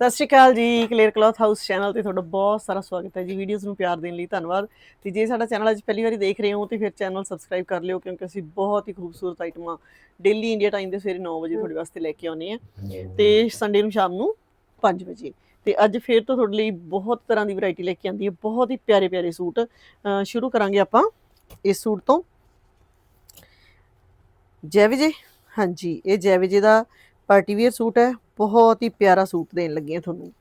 ਸਤਿ ਸ਼੍ਰੀ ਅਕਾਲ ਜੀ clear cloth house channel ਤੇ ਤੁਹਾਡਾ ਬਹੁਤ ਸਾਰਾ ਸਵਾਗਤ ਹੈ ਜੀ। ਵੀਡੀਓਜ਼ ਨੂੰ ਪਿਆਰ ਦੇਣ ਲਈ ਧੰਨਵਾਦ। ਤੇ ਜੇ ਸਾਡਾ ਚੈਨਲ ਅੱਜ ਪਹਿਲੀ ਵਾਰੀ ਦੇਖ ਰਹੇ ਹੋ ਤੇ ਫਿਰ ਚੈਨਲ ਸਬਸਕ੍ਰਾਈਬ ਕਰ ਲਿਓ ਕਿਉਂਕਿ ਅਸੀਂ ਬਹੁਤ ਹੀ ਖੂਬਸੂਰਤ ਆਈਟਮਾਂ ਡੇਲੀ ਇੰਡੀਆ ਟਾਈਮ ਦੇ ਸਵੇਰੇ 9 ਵਜੇ ਤੁਹਾਡੇ ਵਾਸਤੇ ਲੈ ਕੇ ਆਉਂਦੇ ਆ ਤੇ ਸੰਡੇ ਨੂੰ ਸ਼ਾਮ ਨੂੰ 5 ਵਜੇ। ਤੇ ਅੱਜ ਫੇਰ ਤੋਂ ਤੁਹਾਡੇ ਲਈ ਬਹੁਤ ਤਰ੍ਹਾਂ ਦੀ ਵੈਰਾਈਟੀ ਲੈ ਕੇ ਆਂਦੀ ਹੈ ਬਹੁਤ ਹੀ ਪਿਆਰੇ ਪਿਆਰੇ ਸੂਟ ਸ਼ੁਰੂ ਕਰਾਂਗੇ ਆਪਾਂ ਇਸ ਸੂਟ ਤੋਂ। ਜੈ ਵਿਜੇ? ਹਾਂਜੀ ਇਹ ਜੈ ਵਿਜੇ ਦਾ ਪਾਰਟੀ ਵੇਅਰ ਸੂਟ ਹੈ। ਬਹੁਤ ਹੀ ਪਿਆਰਾ ਸੂਟ ਦੇਣ ਲੱਗੇ ਆ ਤੁਹਾਨੂੰ।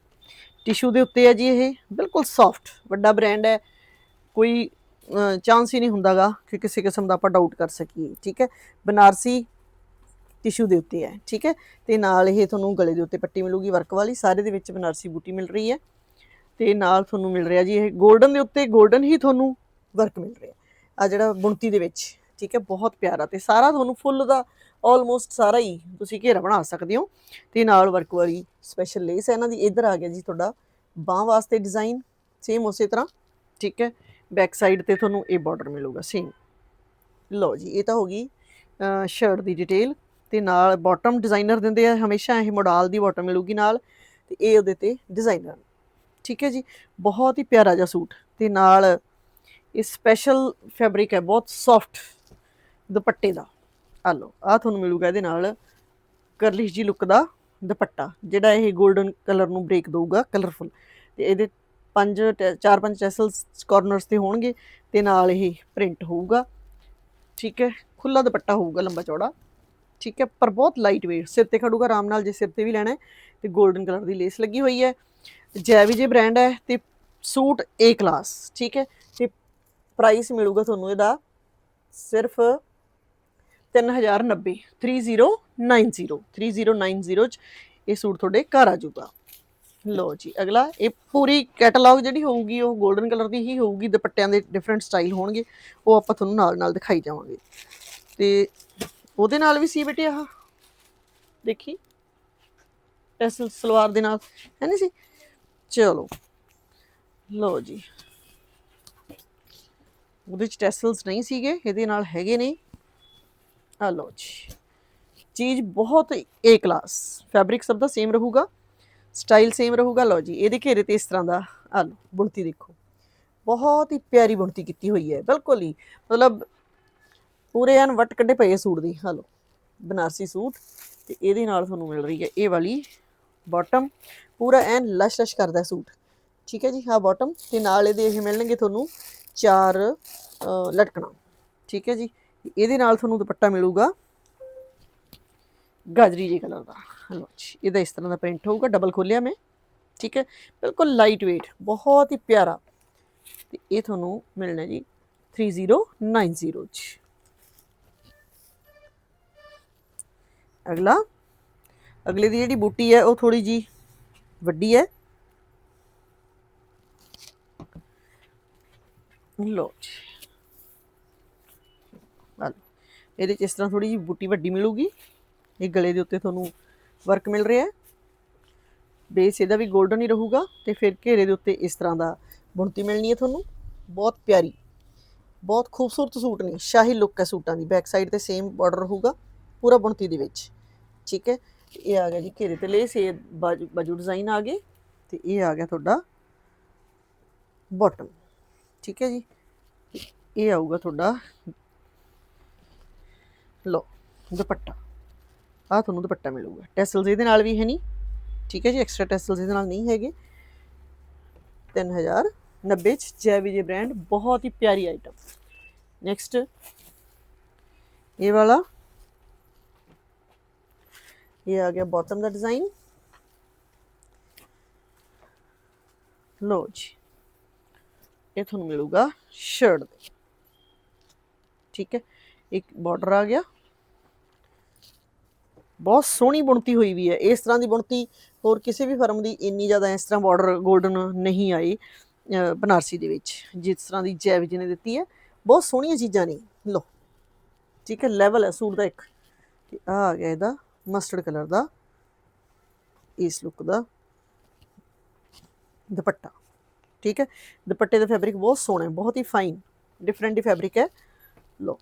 ਟਿਸ਼ੂ ਦੇ ਉੱਤੇ ਹੈ ਜੀ ਇਹ, ਬਿਲਕੁਲ ਸੌਫਟ ਵੱਡਾ ਬ੍ਰਾਂਡ ਹੈ। ਕੋਈ ਚਾਂਸ ਹੀ ਨਹੀਂ ਹੁੰਦਾਗਾ ਕਿ ਕਿਸੇ ਕਿਸਮ ਦਾ ਆਪਾਂ ਡਾਊਟ ਕਰ ਸਕੀਏ, ਠੀਕ ਹੈ? ਬਨਾਰਸੀ ਟਿਸ਼ੂ ਦੇ ਉੱਤੇ ਹੈ, ਠੀਕ ਹੈ? ਤੇ ਨਾਲ ਇਹ ਤੁਹਾਨੂੰ ਗਲੇ ਦੇ ਉੱਤੇ ਪੱਟੀ ਮਿਲੂਗੀ ਵਰਕ ਵਾਲੀ। ਸਾਰੇ ਦੇ ਵਿੱਚ ਬਨਾਰਸੀ ਬੂਟੀ ਮਿਲ ਰਹੀ ਹੈ। ਤੇ ਨਾਲ ਤੁਹਾਨੂੰ ਮਿਲ ਰਿਹਾ ਜੀ ਇਹ 골ਡਨ ਦੇ ਉੱਤੇ 골ਡਨ ਹੀ ਤੁਹਾਨੂੰ ਵਰਕ ਮਿਲ ਰਿਹਾ ਆ ਜਿਹੜਾ ਬੁਣਤੀ ਦੇ ਵਿੱਚ ਠੀਕ ਹੈ, ਬਹੁਤ ਪਿਆਰਾ ਤੇ ਸਾਰਾ ਤੁਹਾਨੂੰ ਫੁੱਲ ਦਾ ਆਲਮੋਸਟ ਸਾਰਾ ਹੀ ਤੁਸੀਂ ਘੇਰਾ ਬਣਾ ਸਕਦੇ ਹੋ। ਤੇ ਨਾਲ ਵਰਕ ਵਾਲੀ ਸਪੈਸ਼ਲ ਲੇਸ ਹੈ ਇਹਨਾਂ ਦੀ, ਇੱਧਰ ਆ ਗਿਆ ਜੀ ਤੁਹਾਡਾ ਬਾਹ ਵਾਸਤੇ ਡਿਜ਼ਾਈਨ ਸੇਮ ਉਸੇ ਤਰ੍ਹਾਂ, ਠੀਕ ਹੈ ਬੈਕ ਸਾਈਡ ਤੇ ਤੁਹਾਨੂੰ ਇਹ ਬਾਰਡਰ ਮਿਲੂਗਾ ਸੇਮ ਲਓ ਜੀ, ਇਹ ਤਾਂ ਹੋ ਗਈ ਸ਼ਰਟ ਦੀ ਡਿਟੇਲ ਤੇ ਨਾਲ ਬਾਟਮ ਡਿਜ਼ਾਈਨਰ ਦਿੰਦੇ ਆ, ਹਮੇਸ਼ਾ ਇਹ ਮੋਡਲ ਦੀ ਬਾਟਮ ਮਿਲੂਗੀ ਨਾਲ, ਤੇ ਇਹ ਉਹਦੇ ਤੇ ਡਿਜ਼ਾਈਨਰ ਠੀਕ ਹੈ ਜੀ, ਬਹੁਤ ਹੀ ਪਿਆਰਾ ਜਿਹਾ ਸੂਟ ਤੇ ਨਾਲ ਇਹ ਸਪੈਸ਼ਲ ਫੈਬਰਿਕ ਹੈ, ਬਹੁਤ ਸੌਫਟ ਦੁਪੱਟੇ ਦਾ। ਆ ਲਓ ਆ ਤੁਹਾਨੂੰ ਮਿਲੂਗਾ ਇਹਦੇ ਨਾਲ ਕਰਲਿਸ਼ ਜੀ ਲੁੱਕ ਦਾ ਦੁਪੱਟਾ, ਜਿਹੜਾ ਇਹ 골ਡਨ ਕਲਰ ਨੂੰ ਬ੍ਰੇਕ ਦਊਗਾ ਕਲਰਫੁਲ ਤੇ ਇਹਦੇ ਪੰਜ ਟੈ- ਚਾਰ ਪੰਜ ਟੈਸਲਸ ਕਾਰਨਰਸ ਤੇ ਹੋਣਗੇ ਤੇ ਨਾਲ ਇਹ ਪ੍ਰਿੰਟ ਹੋਊਗਾ। ਠੀਕ ਹੈ ਖੁੱਲਾ ਦੁਪੱਟਾ ਹੋਊਗਾ ਲੰਬਾ ਚੌੜਾ। ਠੀਕ ਹੈ, ਪਰ ਬਹੁਤ ਲਾਈਟ weight ਸਿਰ ਤੇ ਖੜੂਗਾ, ਆਰਾਮ ਨਾਲ ਜੇ ਸਿਰ ਤੇ ਵੀ ਲੈਣਾ ਹੈ, ਤੇ 골ਡਨ ਕਲਰ ਦੀ ਲੇਸ ਲੱਗੀ ਹੋਈ ਹੈ। ਜੈ ਵਿਜੇ ਬ੍ਰਾਂਡ ਹੈ ਤੇ ਸੂਟ A ਕਲਾਸ ਠੀਕ ਹੈ, ਤੇ ਪ੍ਰਾਈਸ ਮਿਲੂਗਾ ਤੁਹਾਨੂੰ ਇਹਦਾ ਸਿਰਫ 3090 3090 3090 ਚ ਇਹ ਸੂਟ ਤੁਹਾਡੇ ਘਰ ਆ ਜਾਊਗਾ। ਲੋ ਜੀ, ਅਗਲਾ, ਇਹ ਪੂਰੀ ਕੈਟਲੌਗ ਜਿਹੜੀ ਹੋਊਗੀ, ਉਹ 골ਡਨ ਕਲਰ ਦੀ ਹੀ ਹੋਊਗੀ, ਦੁਪੱਟਿਆਂ ਦੇ ਡਿਫਰੈਂਟ ਸਟਾਈਲ ਹੋਣਗੇ, ਉਹ ਆਪਾਂ ਤੁਹਾਨੂੰ ਨਾਲ ਨਾਲ ਦਿਖਾਈ ਜਾਵਾਂਗੇ। ਤੇ ਉਹਦੇ ਨਾਲ ਵੀ ਸੀ ਬੇਟੇ ਆਹ, ਦੇਖੀ? ਟੈਸਲ ਸਲਵਾਰ ਦੇ ਨਾਲ, ਹੈ ਨਹੀਂ ਸੀ? ਚਲੋ ਲੋ ਜੀ। ਉਹਦੇ ਚ ਟੈਸਲਸ ਨਹੀਂ ਸੀਗੇ, ਇਹਦੇ ਨਾਲ ਹੈਗੇ ਨੇ। ਆ ਲਓ ਜੀ। ਚੀਜ਼ ਬਹੁਤ ਏ ਕਲਾਸ ਫੈਬਰਿਕ ਸਭ ਦਾ ਸੇਮ ਰਹੂਗਾ। ਸਟਾਈਲ ਸੇਮ ਰਹੂਗਾ। ਲਓ ਜੀ, ਇਹਦੇ ਘੇਰੇ ਤੇ ਇਸ ਤਰ੍ਹਾਂ ਦਾ, ਆ ਲਓ, ਬੁਣਤੀ ਦੇਖੋ। ਬਹੁਤ ਹੀ ਪਿਆਰੀ ਬੁਣਤੀ ਕੀਤੀ ਹੋਈ ਹੈ, ਬਿਲਕੁਲ ਹੀ। ਮਤਲਬ ਪੂਰੇ ਐਨ ਵੱਟ ਕੱਢੇ ਪਏ ਆ ਸੂਟ ਦੀ, ਆ ਲਓ, ਬਨਾਰਸੀ ਸੂਟ। ਤੇ ਇਹਦੇ ਨਾਲ ਤੁਹਾਨੂੰ ਮਿਲ ਰਹੀ ਹੈ ਇਹ ਵਾਲੀ ਬਾਟਮ ਪੂਰਾ ਐਨ ਲਸ਼ ਲਸ਼ ਕਰਦਾ ਸੂਟ। ਠੀਕ ਹੈ ਜੀ ਹਾਂ ਬਾਟਮ ਤੇ ਨਾਲ ਇਹਦੇ ਇਹ ਮਿਲਣਗੇ ਤੁਹਾਨੂੰ ਚਾਰ ਲਟਕਣਾ। ਠੀਕ ਹੈ ਜੀ। ਇਹਦੇ ਨਾਲ ਤੁਹਾਨੂੰ ਦੁਪੱਟਾ ਮਿਲੂਗਾ। ਗਾਜਰੀ ਜੀ ਕਲਰ ਦਾ। ਲਓ ਜੀ, ਇਹਦਾ ਇਸ ਤਰ੍ਹਾਂ ਦਾ ਪ੍ਰਿੰਟ ਹੋਊਗਾ ਡਬਲ ਖੋਲਿਆ ਮੈਂ। ਠੀਕ ਹੈ? ਬਿਲਕੁਲ ਲਾਈਟ weight, ਬਹੁਤ ਹੀ ਪਿਆਰਾ। ਤੇ ਇਹ ਤੁਹਾਨੂੰ ਮਿਲਣਾ ਜੀ 3090 ਚ ਅਗਲਾ, ਅਗਲੇ ਦੀ ਜਿਹੜੀ ਬੂਟੀ ਹੈ, ਉਹ ਥੋੜੀ ਜੀ ਵੱਡੀ ਹੈ। ਲਓ ਜੀ ਆ ਲਓ। ਇਹਦੇ ਚ ਇਸ ਤਰ੍ਹਾਂ ਥੋੜੀ ਜਿਹੀ ਬੂਟੀ ਵੱਡੀ ਮਿਲੂਗੀ। ਇਹ ਗਲੇ ਦੇ ਉੱਤੇ ਤੁਹਾਨੂੰ ਵਰਕ ਮਿਲ ਰਿਹਾ ਹੈ। ਬੇਸ ਇਹਦਾ ਵੀ 골ਡਨ ਹੀ ਰਹੂਗਾ ਤੇ ਫਿਰ ਘੇਰੇ ਦੇ ਉੱਤੇ ਇਸ ਤਰ੍ਹਾਂ ਦਾ ਬੁਣਤੀ ਮਿਲਣੀ ਹੈ ਤੁਹਾਨੂੰ। ਬਹੁਤ ਪਿਆਰੀ, ਬਹੁਤ ਖੂਬਸੂਰਤ ਸੂਟ ਨੇ। ਸ਼ਾਹੀ ਲੁੱਕ ਹੈ ਸੂਟਾਂ ਦੀ। ਬੈਕ ਸਾਈਡ ਤੇ ਸੇਮ ਬਾਰਡਰ ਰਹੂਗਾ ਪੂਰਾ ਬੁਣਤੀ ਦੇ ਵਿੱਚ। ਠੀਕ ਹੈ? ਇਹ ਆ ਗਿਆ ਜੀ ਘੇਰੇ ਤੇ ਲੇਸ ਇਹ ਬਾਜੂ ਬਾਜੂ ਡਿਜ਼ਾਈਨ ਆ ਗਏ ਤੇ ਇਹ ਆ ਗਿਆ ਤੁਹਾਡਾ ਬਾਟਮ ਠੀਕ ਹੈ ਜੀ? ਇਹ ਆਊਗਾ ਤੁਹਾਡਾ ਲੋ ਦੁਪੱਟਾ। ਆ ਤੁਹਾਨੂੰ ਦੁਪੱਟਾ ਮਿਲੂਗਾ। ਟੈਸਲਸ ਇਹਦੇ ਨਾਲ ਵੀ ਹੈ ਨਹੀਂ। ਠੀਕ ਹੈ ਜੀ ਐਕਸਟਰਾ ਟੈਸਲਸ ਇਹਦੇ ਨਾਲ ਨਹੀਂ ਹੈਗੇ। 3090 ਚ ਜੈ ਵਿਜੇ ਬ੍ਰਾਂਡ ਬਹੁਤ ਹੀ ਪਿਆਰੀ ਆਈਟਮ ਨੈਕਸਟ ਇਹ ਵਾਲਾ। ਇਹ ਆ ਗਿਆ ਬਾਟਮ ਦਾ ਡਿਜ਼ਾਈਨ ਲੋ ਜੀ। ਇਹ ਤੁਹਾਨੂੰ ਮਿਲੂਗਾ ਸ਼ਰਟ ਦੇ। ਠੀਕ ਹੈ, ਇੱਕ ਬਾਰਡਰ ਆ ਗਿਆ। ਬਹੁਤ ਸੋਹਣੀ ਬੁਣਤੀ ਹੋਈ ਵੀ ਹੈ। ਇਸ ਤਰ੍ਹਾਂ ਦੀ ਬੁਣਤੀ ਹੋਰ ਕਿਸੇ ਵੀ ਫਰਮ ਦੀ ਇੰਨੀ ਜ਼ਿਆਦਾ ਇਸ ਤਰ੍ਹਾਂ ਬਾਰਡਰ 골ਡਨ ਨਹੀਂ ਆਈ ਬਨਾਰਸੀ ਦੇ ਵਿੱਚ, ਜਿਸ ਤਰ੍ਹਾਂ ਦੀ ਜੈਵ ਜੀ ਨੇ ਦਿੱਤੀ ਹੈ। ਬਹੁਤ ਸੋਹਣੀਆਂ ਚੀਜ਼ਾਂ ਨੇ। ਲੋ ਠੀਕ ਹੈ ਲੈਵਲ ਹੈ, ਸੂਟ ਦਾ ਇੱਕ। ਤੇ ਆ ਆ ਗਿਆ ਇਹਦਾ ਮਸਟਰਡ ਕਲਰ ਦਾ। ਇਸ ਲੁੱਕ ਦਾ ਦੁਪੱਟਾ, ਠੀਕ ਹੈ। ਦੁਪੱਟੇ ਦਾ ਫੈਬਰਿਕ ਬਹੁਤ ਸੋਹਣਾ ਹੈ, ਬਹੁਤ ਹੀ ਫਾਈਨ ਡਿਫਰੈਂਟ ਹੀ ਫੈਬਰਿਕ ਹੈ। ਲੋ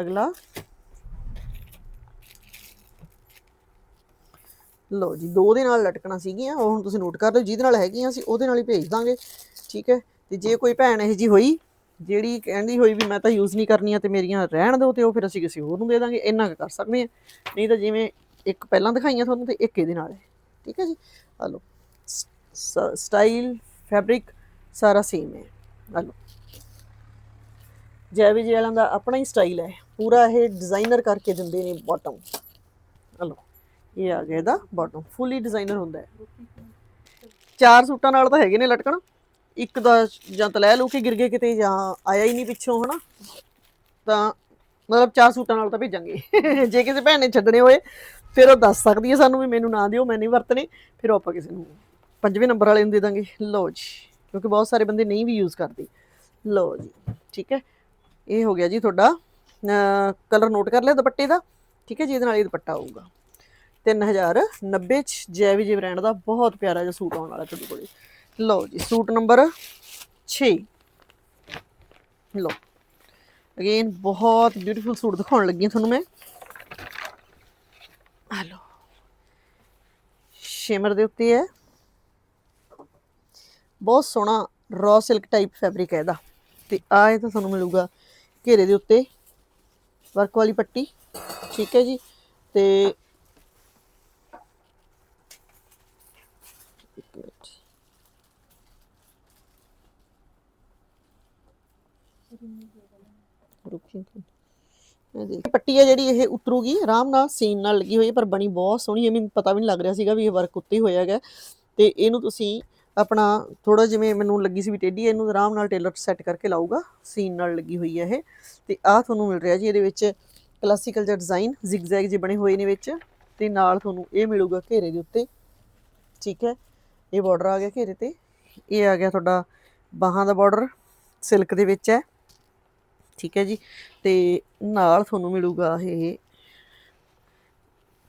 ਅਗਲਾ। ਲਓ ਜੀ, ਦੋ ਦੇ ਨਾਲ ਲਟਕਣਾ ਸੀਗੀਆਂ, ਉਹ ਹੁਣ ਤੁਸੀਂ ਨੋਟ ਕਰ ਲਓ, ਜਿਹਦੇ ਨਾਲ ਹੈਗੀਆਂ ਸੀ, ਉਹਦੇ ਨਾਲ ਹੀ ਭੇਜ ਦਾਂਗੇ, ਠੀਕ ਹੈ? ਤੇ ਜੇ ਕੋਈ ਭੈਣ ਇਹ ਜੀ ਹੋਈ, ਜਿਹੜੀ ਕਹਿੰਦੀ ਹੋਈ ਵੀ ਮੈਂ ਤਾਂ ਯੂਜ਼ ਨਹੀਂ ਕਰਨੀਆਂ ਤੇ ਮੇਰੀਆਂ ਰਹਿਣ ਦਿਓ ਤੇ ਉਹ ਫਿਰ ਅਸੀਂ ਕਿਸੇ ਹੋਰ ਨੂੰ ਦੇ ਦਾਂਗੇ, ਇੰਨਾ ਕੁ ਕਰ ਸਕਦੇ ਹਾਂ। ਨਹੀਂ ਤਾਂ ਜਿਵੇਂ ਇੱਕ ਪਹਿਲਾਂ ਦਿਖਾਈਆਂ ਤੁਹਾਨੂੰ ਤੇ ਇੱਕ ਇਹਦੇ ਨਾਲ ਹੈ, ਠੀਕ ਹੈ ਜੀ? ਆ ਲਓ ਸਟਾਈਲ ਫੈਬਰਿਕ ਸਾਰਾ ਸੇਮ ਹੈ। ਆ ਲਓ, ਜੈ ਵਿਜੇ ਵਾਲਿਆਂ ਦਾ ਆਪਣਾ ਹੀ ਸਟਾਈਲ ਹੈ, ਪੂਰਾ ਇਹ ਡਿਜ਼ਾਈਨਰ ਕਰਕੇ ਦਿੰਦੇ ਨੇ ਬਾਟਮ ਆ ਲਓ। ਇਹ ਆ ਗਿਆ ਇਹਦਾ ਬਾਟਮ ਫੁੱਲੀ ਡਿਜ਼ਾਈਨਰ ਹੁੰਦਾ ਹੈ। ਚਾਰ ਸੂਟਾਂ ਨਾਲ ਤਾਂ ਹੈਗੇ ਨੇ ਲਟਕਣ। ਇੱਕ ਦਾ ਜਾਂ ਤਾਂ ਲੈ ਲੂ ਕੇ ਗਿਰ ਗਏ ਕਿਤੇ ਜਾਂ ਆਇਆ ਹੀ ਨਹੀਂ ਪਿੱਛੋਂ, ਹਨਾ। ਤਾਂ ਮਤਲਬ ਚਾਰ ਸੂਟਾਂ ਨਾਲ ਤਾਂ ਭੇਜਾਂਗੇ। ਜੇ ਕਿਸੇ ਭੈਣ ਨੇ ਛੱਡਣੇ ਹੋਏ, ਫਿਰ ਉਹ ਦੱਸ ਸਕਦੀ ਹੈ ਸਾਨੂੰ ਵੀ ਮੈਨੂੰ ਨਾ ਦਿਓ, ਮੈਂ ਨਹੀਂ ਵਰਤਣੇ। ਫਿਰ ਉਹ ਆਪਾਂ ਕਿਸੇ ਨੂੰ ਪੰਜਵੇਂ ਨੰਬਰ ਵਾਲੇ ਨੂੰ ਦੇ ਦਾਂਗੇ। ਲਓ ਜੀ, ਕਿਉਂਕਿ ਬਹੁਤ ਸਾਰੇ ਬੰਦੇ ਨਹੀਂ ਵੀ ਯੂਜ਼ ਕਰਦੇ। ਲਓ ਜੀ, ਠੀਕ ਹੈ। ਇਹ ਹੋ ਗਿਆ ਜੀ ਤੁਹਾਡਾ ਕਲਰ ਨੋਟ ਕਰ ਲਿਆ ਦੁਪੱਟੇ ਦਾ। ਠੀਕ ਹੈ ਜੀ, ਇਹਦੇ ਨਾਲ ਇਹ ਦੁਪੱਟਾ ਆਊਗਾ। 3090 ਚ ਜੈ ਵਿਜੇ ਬ੍ਰਾਂਡ ਦਾ ਬਹੁਤ ਪਿਆਰਾ ਜਿਹਾ ਸੂਟ ਆਉਣ ਵਾਲਾ ਤੁਹਾਡੇ ਕੋਲੇ। ਲਓ ਜੀ, ਸੂਟ ਨੰਬਰ 6 ਲਓ ਅਗੇਨ ਬਹੁਤ ਬਿਊਟੀਫੁਲ ਸੂਟ ਦਿਖਾਉਣ ਲੱਗੀ ਹਾਂ ਤੁਹਾਨੂੰ ਮੈਂ। ਆ ਲਓ, ਸ਼ਿਮਰ ਦੇ ਉੱਤੇ ਹੈ। ਬਹੁਤ ਸੋਹਣਾ ਰॉ ਸਿਲਕ ਟਾਈਪ ਫੈਬਰਿਕ ਹੈ ਇਹਦਾ। ਤੇ ਆ ਇਹ ਤਾਂ ਤੁਹਾਨੂੰ ਮਿਲੂਗਾ ਘੇਰੇ ਦੇ ਉੱਤੇ, ਵਰਕ ਵਾਲੀ ਪੱਟੀ, ਠੀਕ ਹੈ ਜੀ। ਤੇ ਇੱਕ ਮਿੰਟ ਰੁਕੀ ਇਹ ਦੇਖ ਪੱਟੀ ਹੈ ਜਿਹੜੀ ਇਹ ਉਤਰੂਗੀ ਆਰਾਮ ਨਾਲ ਸੀਨ ਨਾਲ ਲੱਗੀ ਹੋਈ ਹੈ ਪਰ ਬਣੀ ਬਹੁਤ ਸੋਹਣੀ ਹੈ। ਮੈਨੂੰ ਪਤਾ ਵੀ ਨਹੀਂ ਲੱਗ ਰਿਹਾ ਸੀਗਾ ਵੀ ਇਹ ਵਰਕ ਉੱਤੇ ਹੀ ਹੋਇਆ ਹੈਗਾ। ਤੇ ਇਹਨੂੰ ਤੁਸੀਂ ਆਪਣਾ ਥੋੜਾ ਜਿਵੇਂ ਮੈਨੂੰ ਲੱਗੀ ਸੀ ਵੀ ਟੇਢੀ ਹੈ, ਇਹਨੂੰ ਆਰਾਮ ਨਾਲ ਟੇਲਰ ਸੈੱਟ ਕਰਕੇ ਲਾਊਗਾ। ਸੀਨ ਨਾਲ ਲੱਗੀ ਹੋਈ ਹੈ ਇਹ। ਤੇ ਆਹ ਤੁਹਾਨੂੰ ਮਿਲ ਰਿਹਾ ਜੀ ਇਹਦੇ ਵਿੱਚ ਕਲਾਸੀਕਲ ਜਿਹਾ ਡਿਜ਼ਾਈਨ ਜ਼ਿਗਜ਼ੈਗ ਜੇ ਬਣੇ ਹੋਏ ਨੇ ਵਿੱਚ। ਤੇ ਨਾਲ ਤੁਹਾਨੂੰ ਇਹ ਮਿਲੂਗਾ ਘੇਰੇ ਦੇ ਉੱਤੇ। ਠੀਕ ਹੈ? ਇਹ ਬਾਰਡਰ ਆ ਗਿਆ ਘੇਰੇ ਤੇ। ਇਹ ਆ ਗਿਆ ਤੁਹਾਡਾ ਬਾਹਾਂ ਦਾ ਬਾਰਡਰ ਸਿਲਕ ਦੇ ਵਿੱਚ ਹੈ। ਠੀਕ ਹੈ ਜੀ। ਤੇ ਨਾਲ ਤੁਹਾਨੂੰ ਮਿਲੂਗਾ ਇਹ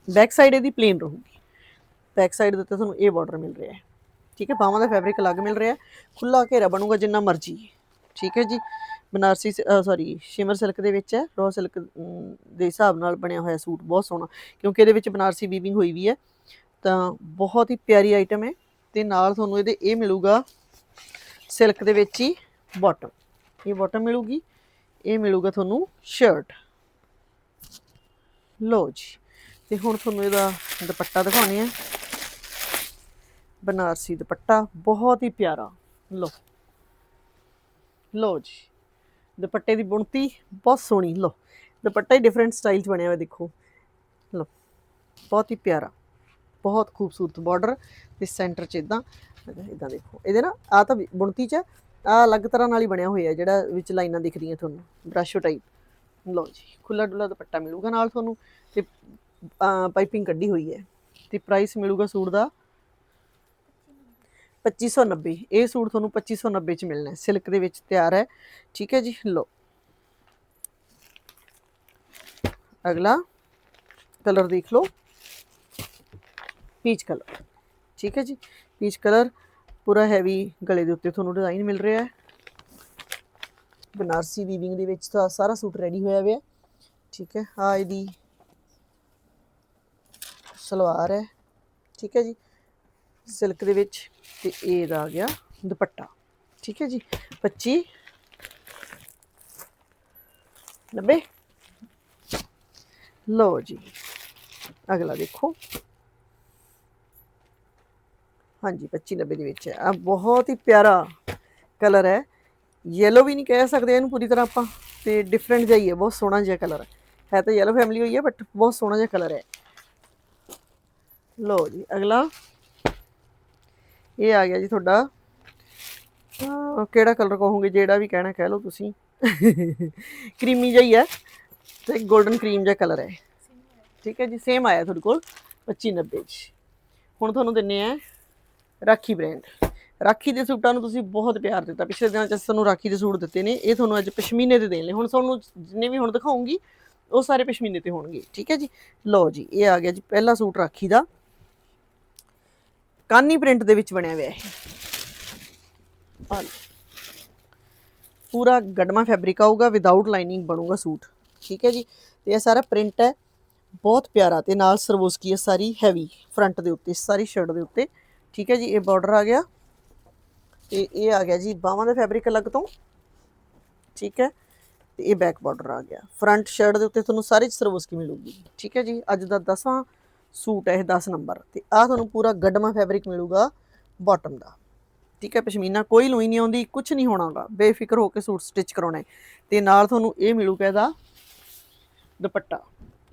ਬੈਕ ਸਾਈਡ ਇਹਦੀ ਪਲੇਨ ਰਹੂਗੀ। ਬੈਕ ਸਾਈਡ ਦੇ ਉੱਤੇ ਤੁਹਾਨੂੰ ਇਹ ਬਾਰਡਰ ਮਿਲ ਰਿਹਾ ਹੈ। ਠੀਕ ਹੈ ਬਾਹਾਂ ਦਾ ਫੈਬਰਿਕ ਅਲੱਗ ਮਿਲ ਰਿਹਾ ਹੈ। ਖੁੱਲਾ ਘੇਰਾ ਬਣੂਗਾ ਜਿੰਨਾ ਮਰਜ਼ੀ। ਠੀਕ ਹੈ ਜੀ, ਬਨਾਰਸੀ ਸੌਰੀ ਸ਼ਿਮਰ ਸਿਲਕ ਦੇ ਵਿੱਚ ਹੈ। ਰੋ ਸਿਲਕ ਦੇ ਹਿਸਾਬ ਨਾਲ ਬਣਿਆ ਹੋਇਆ ਸੂਟ ਬਹੁਤ ਸੋਹਣਾ। ਕਿਉਂਕਿ ਇਹਦੇ ਵਿੱਚ ਬਨਾਰਸੀ ਵੀਵਿੰਗ ਹੋਈ ਵੀ ਹੈ। ਤਾਂ ਬਹੁਤ ਹੀ ਪਿਆਰੀ ਆਈਟਮ ਹੈ। ਤੇ ਨਾਲ ਤੁਹਾਨੂੰ ਇਹਦੇ ਇਹ ਮਿਲੂਗਾ ਸਿਲਕ ਦੇ ਵਿੱਚ ਹੀ ਬਾਟਮ ਇਹ ਬਾਟਮ ਮਿਲੂਗੀ। ਇਹ ਮਿਲੂਗਾ ਤੁਹਾਨੂੰ ਸ਼ਰਟ ਲਓ ਜੀ, ਤੇ ਹੁਣ ਤੁਹਾਨੂੰ ਇਹਦਾ ਦੁਪੱਟਾ ਦਿਖਾਉਣੇ ਆ ਬਨਾਰਸੀ ਦੁਪੱਟਾ, ਬਹੁਤ ਹੀ ਪਿਆਰਾ। ਲਓ ਲਓ ਜੀ, ਦੁਪੱਟੇ ਦੀ ਬੁਣਤੀ ਬਹੁਤ ਸੋਹਣੀ। ਲਓ, ਦੁਪੱਟਾ ਹੀ ਡਿਫਰੈਂਟ ਸਟਾਈਲ 'ਚ ਬਣਿਆ ਹੋਇਆ, ਦੇਖੋ। ਲਓ, ਬਹੁਤ ਹੀ ਪਿਆਰਾ, ਬਹੁਤ ਖੂਬਸੂਰਤ ਬਾਰਡਰ ਤੇ ਸੈਂਟਰ 'ਚ ਇਦਾਂ ਇਦਾਂ ਦੇਖੋ। ਇਹਦੇ ਨਾ ਆ ਤਾਂ ਬੁਣਤੀ 'ਚ ਆ ਅਲੱਗ ਤਰ੍ਹਾਂ ਨਾਲ ਹੀ ਬਣਿਆ ਹੋਇਆ ਜਿਹੜਾ ਵਿੱਚ ਲਾਈਨਾਂ ਦਿਖਦੀਆਂ ਤੁਹਾਨੂੰ ਬ੍ਰਸ਼ੋ ਟਾਈਪ ਲਓ ਜੀ ਖੁੱਲਾ ਡੁੱਲਾ ਦੁਪੱਟਾ ਮਿਲੂਗਾ ਨਾਲ ਤੁਹਾਨੂੰ ਤੇ ਪਾਈਪਿੰਗ ਕੱਢੀ ਹੋਈ ਹੈ। ਤੇ ਪ੍ਰਾਈਸ ਮਿਲੂਗਾ ਸੂਟ ਦਾ 2590 ਇਹ ਸੂਟ ਤੁਹਾਨੂੰ 2590 ਚ ਮਿਲਣਾ ਹੈ। ਸਿਲਕ ਦੇ ਵਿੱਚ ਤਿਆਰ ਹੈ। ਠੀਕ ਹੈ ਜੀ, ਲਓ। ਅਗਲਾ ਕਲਰ ਦੇਖ ਲਓ। Peach colour. ਠੀਕ ਹੈ ਜੀ, ਪੀਚ ਕਲਰ ਪੂਰਾ ਹੈਵੀ ਗਲੇ ਦੇ ਉੱਤੇ ਤੁਹਾਨੂੰ ਡਿਜ਼ਾਈਨ ਮਿਲ ਰਿਹਾ ਹੈ। ਬਨਾਰਸੀ ਵੀਵਿੰਗ ਦੇ ਵਿੱਚ ਤਾਂ ਸਾਰਾ ਸੂਟ ਰੈਡੀ ਹੋਇਆ ਹੋਇਆ ਠੀਕ ਹੈ ਆ ਇਹਦੀ ਸਲਵਾਰ ਹੈ। ਠੀਕ ਹੈ ਜੀ ਸਿਲਕ ਦੇ ਵਿੱਚ ਤੇ ਇਹ ਦਾ ਆ ਗਿਆ ਦੁਪੱਟਾ। ਠੀਕ ਹੈ ਜੀ 25 90 ਲਓ ਜੀ, ਅਗਲਾ ਦੇਖੋ। ਹਾਂਜੀ 25 90 ਦੇ ਵਿੱਚ ਹੈ। ਆ ਬਹੁਤ ਹੀ ਪਿਆਰਾ ਕਲਰ ਹੈ। ਯੈਲੋ ਵੀ ਨਹੀਂ ਕਹਿ ਸਕਦੇ ਇਹਨੂੰ ਪੂਰੀ ਤਰ੍ਹਾਂ ਆਪਾਂ, ਤੇ ਡਿਫਰੈਂਟ ਜਿਹਾ ਹੀ ਹੈ, ਬਹੁਤ ਸੋਹਣਾ ਜਿਹਾ ਕਲਰ ਹੈ। ਤਾਂ ਯੈਲੋ ਫੈਮਿਲੀ ਹੋਈ ਹੈ ਬਟ ਬਹੁਤ ਸੋਹਣਾ ਜਿਹਾ ਕਲਰ ਹੈ। ਲਓ ਜੀ, ਅਗਲਾ। ਇਹ ਆ ਗਿਆ ਜੀ ਤੁਹਾਡਾ। ਕਿਹੜਾ ਕਲਰ ਕਹੋਗੇ, ਜਿਹੜਾ ਵੀ ਕਹਿਣਾ ਕਹਿ ਲਓ ਤੁਸੀਂ। ਕਰੀਮੀ ਜਿਹਾ ਹੀ ਹੈ, ਤੇ 골ਡਨ ਕਰੀਮ ਜਿਹਾ ਕਲਰ ਹੈ। ਠੀਕ ਹੈ ਜੀ ਸੇਮ ਆਇਆ ਤੁਹਾਡੇ ਕੋਲ 2590 ਚ। ਹੁਣ ਤੁਹਾਨੂੰ ਦਿੰਨੇ ਆ ਰਾਖੀ ਬ੍ਰਾਂਡ ਰਾਖੀ ਦੇ ਸੂਟਾਂ ਨੂੰ ਤੁਸੀਂ ਬਹੁਤ ਪਿਆਰ ਦਿੱਤਾ। ਪਿਛਲੇ ਦਿਨਾਂ ਚ ਅਸੀਂ ਤੁਹਾਨੂੰ ਰਾਖੀ ਦੇ ਸੂਟ ਦਿੱਤੇ ਨੇ। ਇਹ ਤੁਹਾਨੂੰ ਅੱਜ ਪਸ਼ਮੀਨੇ ਦੇ ਦੇਣ ਲਈ। ਹੁਣ ਤੁਹਾਨੂੰ ਜਿੰਨੇ ਵੀ ਹੁਣ ਦਿਖਾਉਂਗੀ, ਉਹ ਸਾਰੇ ਪਸ਼ਮੀਨੇ ਤੇ ਹੋਣਗੇ। ਠੀਕ ਹੈ ਜੀ? ਲਓ ਜੀ, ਇਹ ਆ ਗਿਆ ਜੀ ਪਹਿਲਾ ਸੂਟ ਰਾਖੀ ਦਾ। ਕਾਨੀ ਪ੍ਰਿੰਟ ਦੇ ਵਿੱਚ ਬਣਿਆ ਹੋਇਆ ਹੈ ਆਹ ਪੂਰਾ ਗਡਮਾ ਫੈਬਰਿਕ ਆਊਗਾ ਵਿਦਆਊਟ ਲਾਈਨਿੰਗ ਬਣੂਗਾ ਸੂਟ। ਠੀਕ ਹੈ ਜੀ? ਤੇ ਇਹ ਸਾਰਾ ਪ੍ਰਿੰਟ ਹੈ। ਬਹੁਤ ਪਿਆਰਾ ਤੇ ਨਾਲ ਸਰਵੋਸਕੀ ਹੈ ਸਾਰੀ ਹੈਵੀ ਫਰੰਟ ਦੇ ਉੱਤੇ, ਸਾਰੀ ਸ਼ਰਟ ਦੇ ਉੱਤੇ। ਠੀਕ ਹੈ ਜੀ, ਇਹ ਬਾਰਡਰ ਆ ਗਿਆ ਤੇ ਇਹ ਆ ਗਿਆ ਜੀ ਬਾਹਾਂ ਦਾ ਫੈਬਰਿਕ ਅਲੱਗ ਤੋਂ, ਠੀਕ ਹੈ, ਤੇ ਇਹ ਬੈਕ ਬਾਰਡਰ ਆ ਗਿਆ। ਫਰੰਟ ਸ਼ਰਟ ਦੇ ਉੱਤੇ ਤੁਹਾਨੂੰ ਸਾਰੇ ਸਰਵੋਸਕੀ ਮਿਲੂਗੀ, ਠੀਕ ਹੈ ਜੀ, ਅੱਜ ਦਾ 10ਵਾਂ ਸੂਟ ਹੈ ਇਹ 10 ਨੰਬਰ, ਤੇ ਆ ਤੁਹਾਨੂੰ ਪੂਰਾ ਗੱਡਮਾ ਫੈਬਰਿਕ ਮਿਲੂਗਾ ਬਾਟਮ ਦਾ, ਠੀਕ ਹੈ, ਪਸ਼ਮੀਨਾ ਕੋਈ ਲੋਈ ਨਹੀਂ ਆਉਂਦੀ ਕੁਝ ਨਹੀਂ ਹੋਣਾ ਹੋਣਾਗਾ ਬੇਫਿਕਰ ਹੋ ਕੇ ਸੂਟ ਸਟਿਚ ਕਰਾਉਣਾ ਹੈ। ਤੇ ਨਾਲ ਤੁਹਾਨੂੰ ਇਹ ਮਿਲੂਗਾ ਇਹਦਾ ਦੁਪੱਟਾ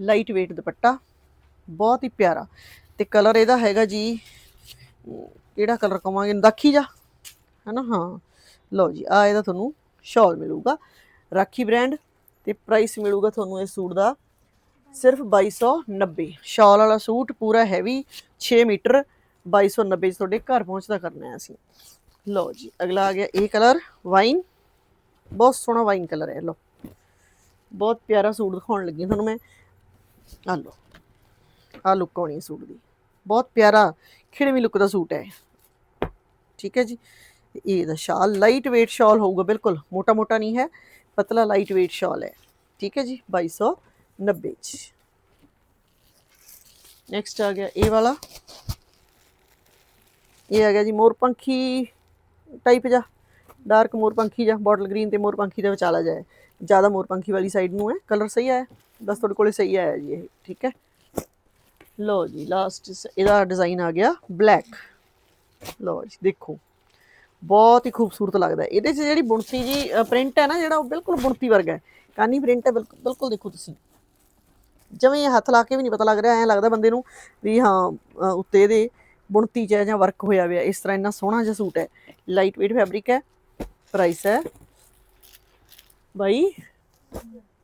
ਲਾਈਟ weight ਦੁਪੱਟਾ, ਬਹੁਤ ਹੀ ਪਿਆਰਾ, ਤੇ ਕਲਰ ਇਹਦਾ ਹੈਗਾ ਜੀ ਕਿਹੜਾ ਕਲਰ ਕਵਾਂਗੇ? ਨਦਾਖੀ ਜਾ। ਹੈਨਾ? ਹਾਂ। ਲਓ ਜੀ ਆ ਇਹਦਾ ਤੁਹਾਨੂੰ ਸ਼ਾਲ ਮਿਲੂਗਾ। ਰਾਖੀ ਬ੍ਰਾਂਡ ਤੇ ਪ੍ਰਾਈਸ ਮਿਲੂਗਾ ਤੁਹਾਨੂੰ ਇਸ ਸੂਟ ਦਾ। ਸਿਰਫ 2290 ਸ਼ਾਲ ਵਾਲਾ ਸੂਟ ਪੂਰਾ ਹੈਵੀ 6 ਮੀਟਰ 2290 ਚ ਤੁਹਾਡੇ ਘਰ ਪਹੁੰਚਦਾ ਕਰਨਾ ਹੈ ਅਸੀਂ। ਲਓ ਜੀ, ਅਗਲਾ ਆ ਗਿਆ ਇਹ ਕਲਰ ਵਾਈਨ ਬਹੁਤ ਸੋਹਣਾ ਵਾਈਨ ਕਲਰ ਹੈ, ਲਓ। ਬਹੁਤ ਪਿਆਰਾ ਸੂਟ ਦਿਖਾਉਣ ਲੱਗੀ ਤੁਹਾਨੂੰ ਮੈਂ। ਆ ਲਓ। ਆ ਲੁੱਕ ਆਉਣੀ ਸੂਟ ਦੀ। ਬਹੁਤ ਪਿਆਰਾ ਖਿੜਵੀਂ ਲੁੱਕ ਦਾ ਸੂਟ ਹੈ। ਠੀਕ ਹੈ ਜੀ। ਤੇ ਇਹ ਦਾ ਸ਼ਾਲ ਲਾਈਟ weight ਸ਼ਾਲ ਹੋਊਗਾ, ਬਿਲਕੁਲ। ਮੋਟਾ ਮੋਟਾ ਨਹੀਂ ਹੈ, ਪਤਲਾ ਲਾਈਟ weight ਸ਼ਾਲ ਹੈ। ਠੀਕ ਹੈ ਜੀ 2290 ਚ। ਨੈਕਸਟ ਆ ਗਿਆ ਇਹ ਵਾਲਾ। ਇਹ ਆ ਗਿਆ ਜੀ ਮੋਰਪੰਖੀ ਟਾਈਪ ਜਾ ਡਾਰਕ ਮੋਰਪੰਖੀ ਜਾਂ ਬੋਟਲ ਗ੍ਰੀਨ ਤੇ ਮੋਰਪੰਖੀ ਦਾ ਵਿਚਾਲਾ ਜਾਏ ਜ਼ਿਆਦਾ ਮੋਰਪੰਖੀ ਵਾਲੀ ਸਾਈਡ ਨੂੰ ਹੈ। ਕਲਰ ਸਹੀ ਆਇਆ। ਬਸ ਤੁਹਾਡੇ ਕੋਲੇ ਸਹੀ ਆਇਆ ਜੀ ਇਹ। ਠੀਕ ਹੈ। ਲਓ ਜੀ ਲਾਸਟ ਇਹਦਾ ਡਿਜ਼ਾਈਨ ਆ ਗਿਆ ਬਲੈਕ ਲਓ ਜੀ, ਦੇਖੋ। ਬਹੁਤ ਹੀ ਖੂਬਸੂਰਤ ਲੱਗਦਾ ਇਹਦੇ 'ਚ ਜਿਹੜੀ ਬੁਣਤੀ ਜੀ ਪ੍ਰਿੰਟ ਹੈ ਨਾ, ਜਿਹੜਾ ਉਹ ਬਿਲਕੁਲ ਬੁਣਤੀ ਵਰਗਾ ਹੈ। ਕਾਨੀ ਪ੍ਰਿੰਟ ਹੈ, ਬਿਲਕੁਲ ਬਿਲਕੁਲ ਦੇਖੋ ਤੁਸੀਂ। ਜਿਵੇਂ ਹੱਥ ਲਾ ਕੇ ਵੀ ਨਹੀਂ ਪਤਾ ਲੱਗ ਰਿਹਾ, ਐਂ ਲੱਗਦਾ ਬੰਦੇ ਨੂੰ ਵੀ ਹਾਂ ਉੱਤੇ ਇਹਦੇ ਬੁਣਤੀ 'ਚ ਹੈ ਜਾਂ ਵਰਕ ਹੋਇਆ ਹੋਇਆ ਇਸ ਤਰ੍ਹਾਂ ਇੰਨਾ ਸੋਹਣਾ ਜਿਹਾ ਸੂਟ ਹੈ। ਲਾਈਟ weight ਫੈਬਰਿਕ ਹੈ ਪ੍ਰਾਈਸ ਹੈ ਬਾਈ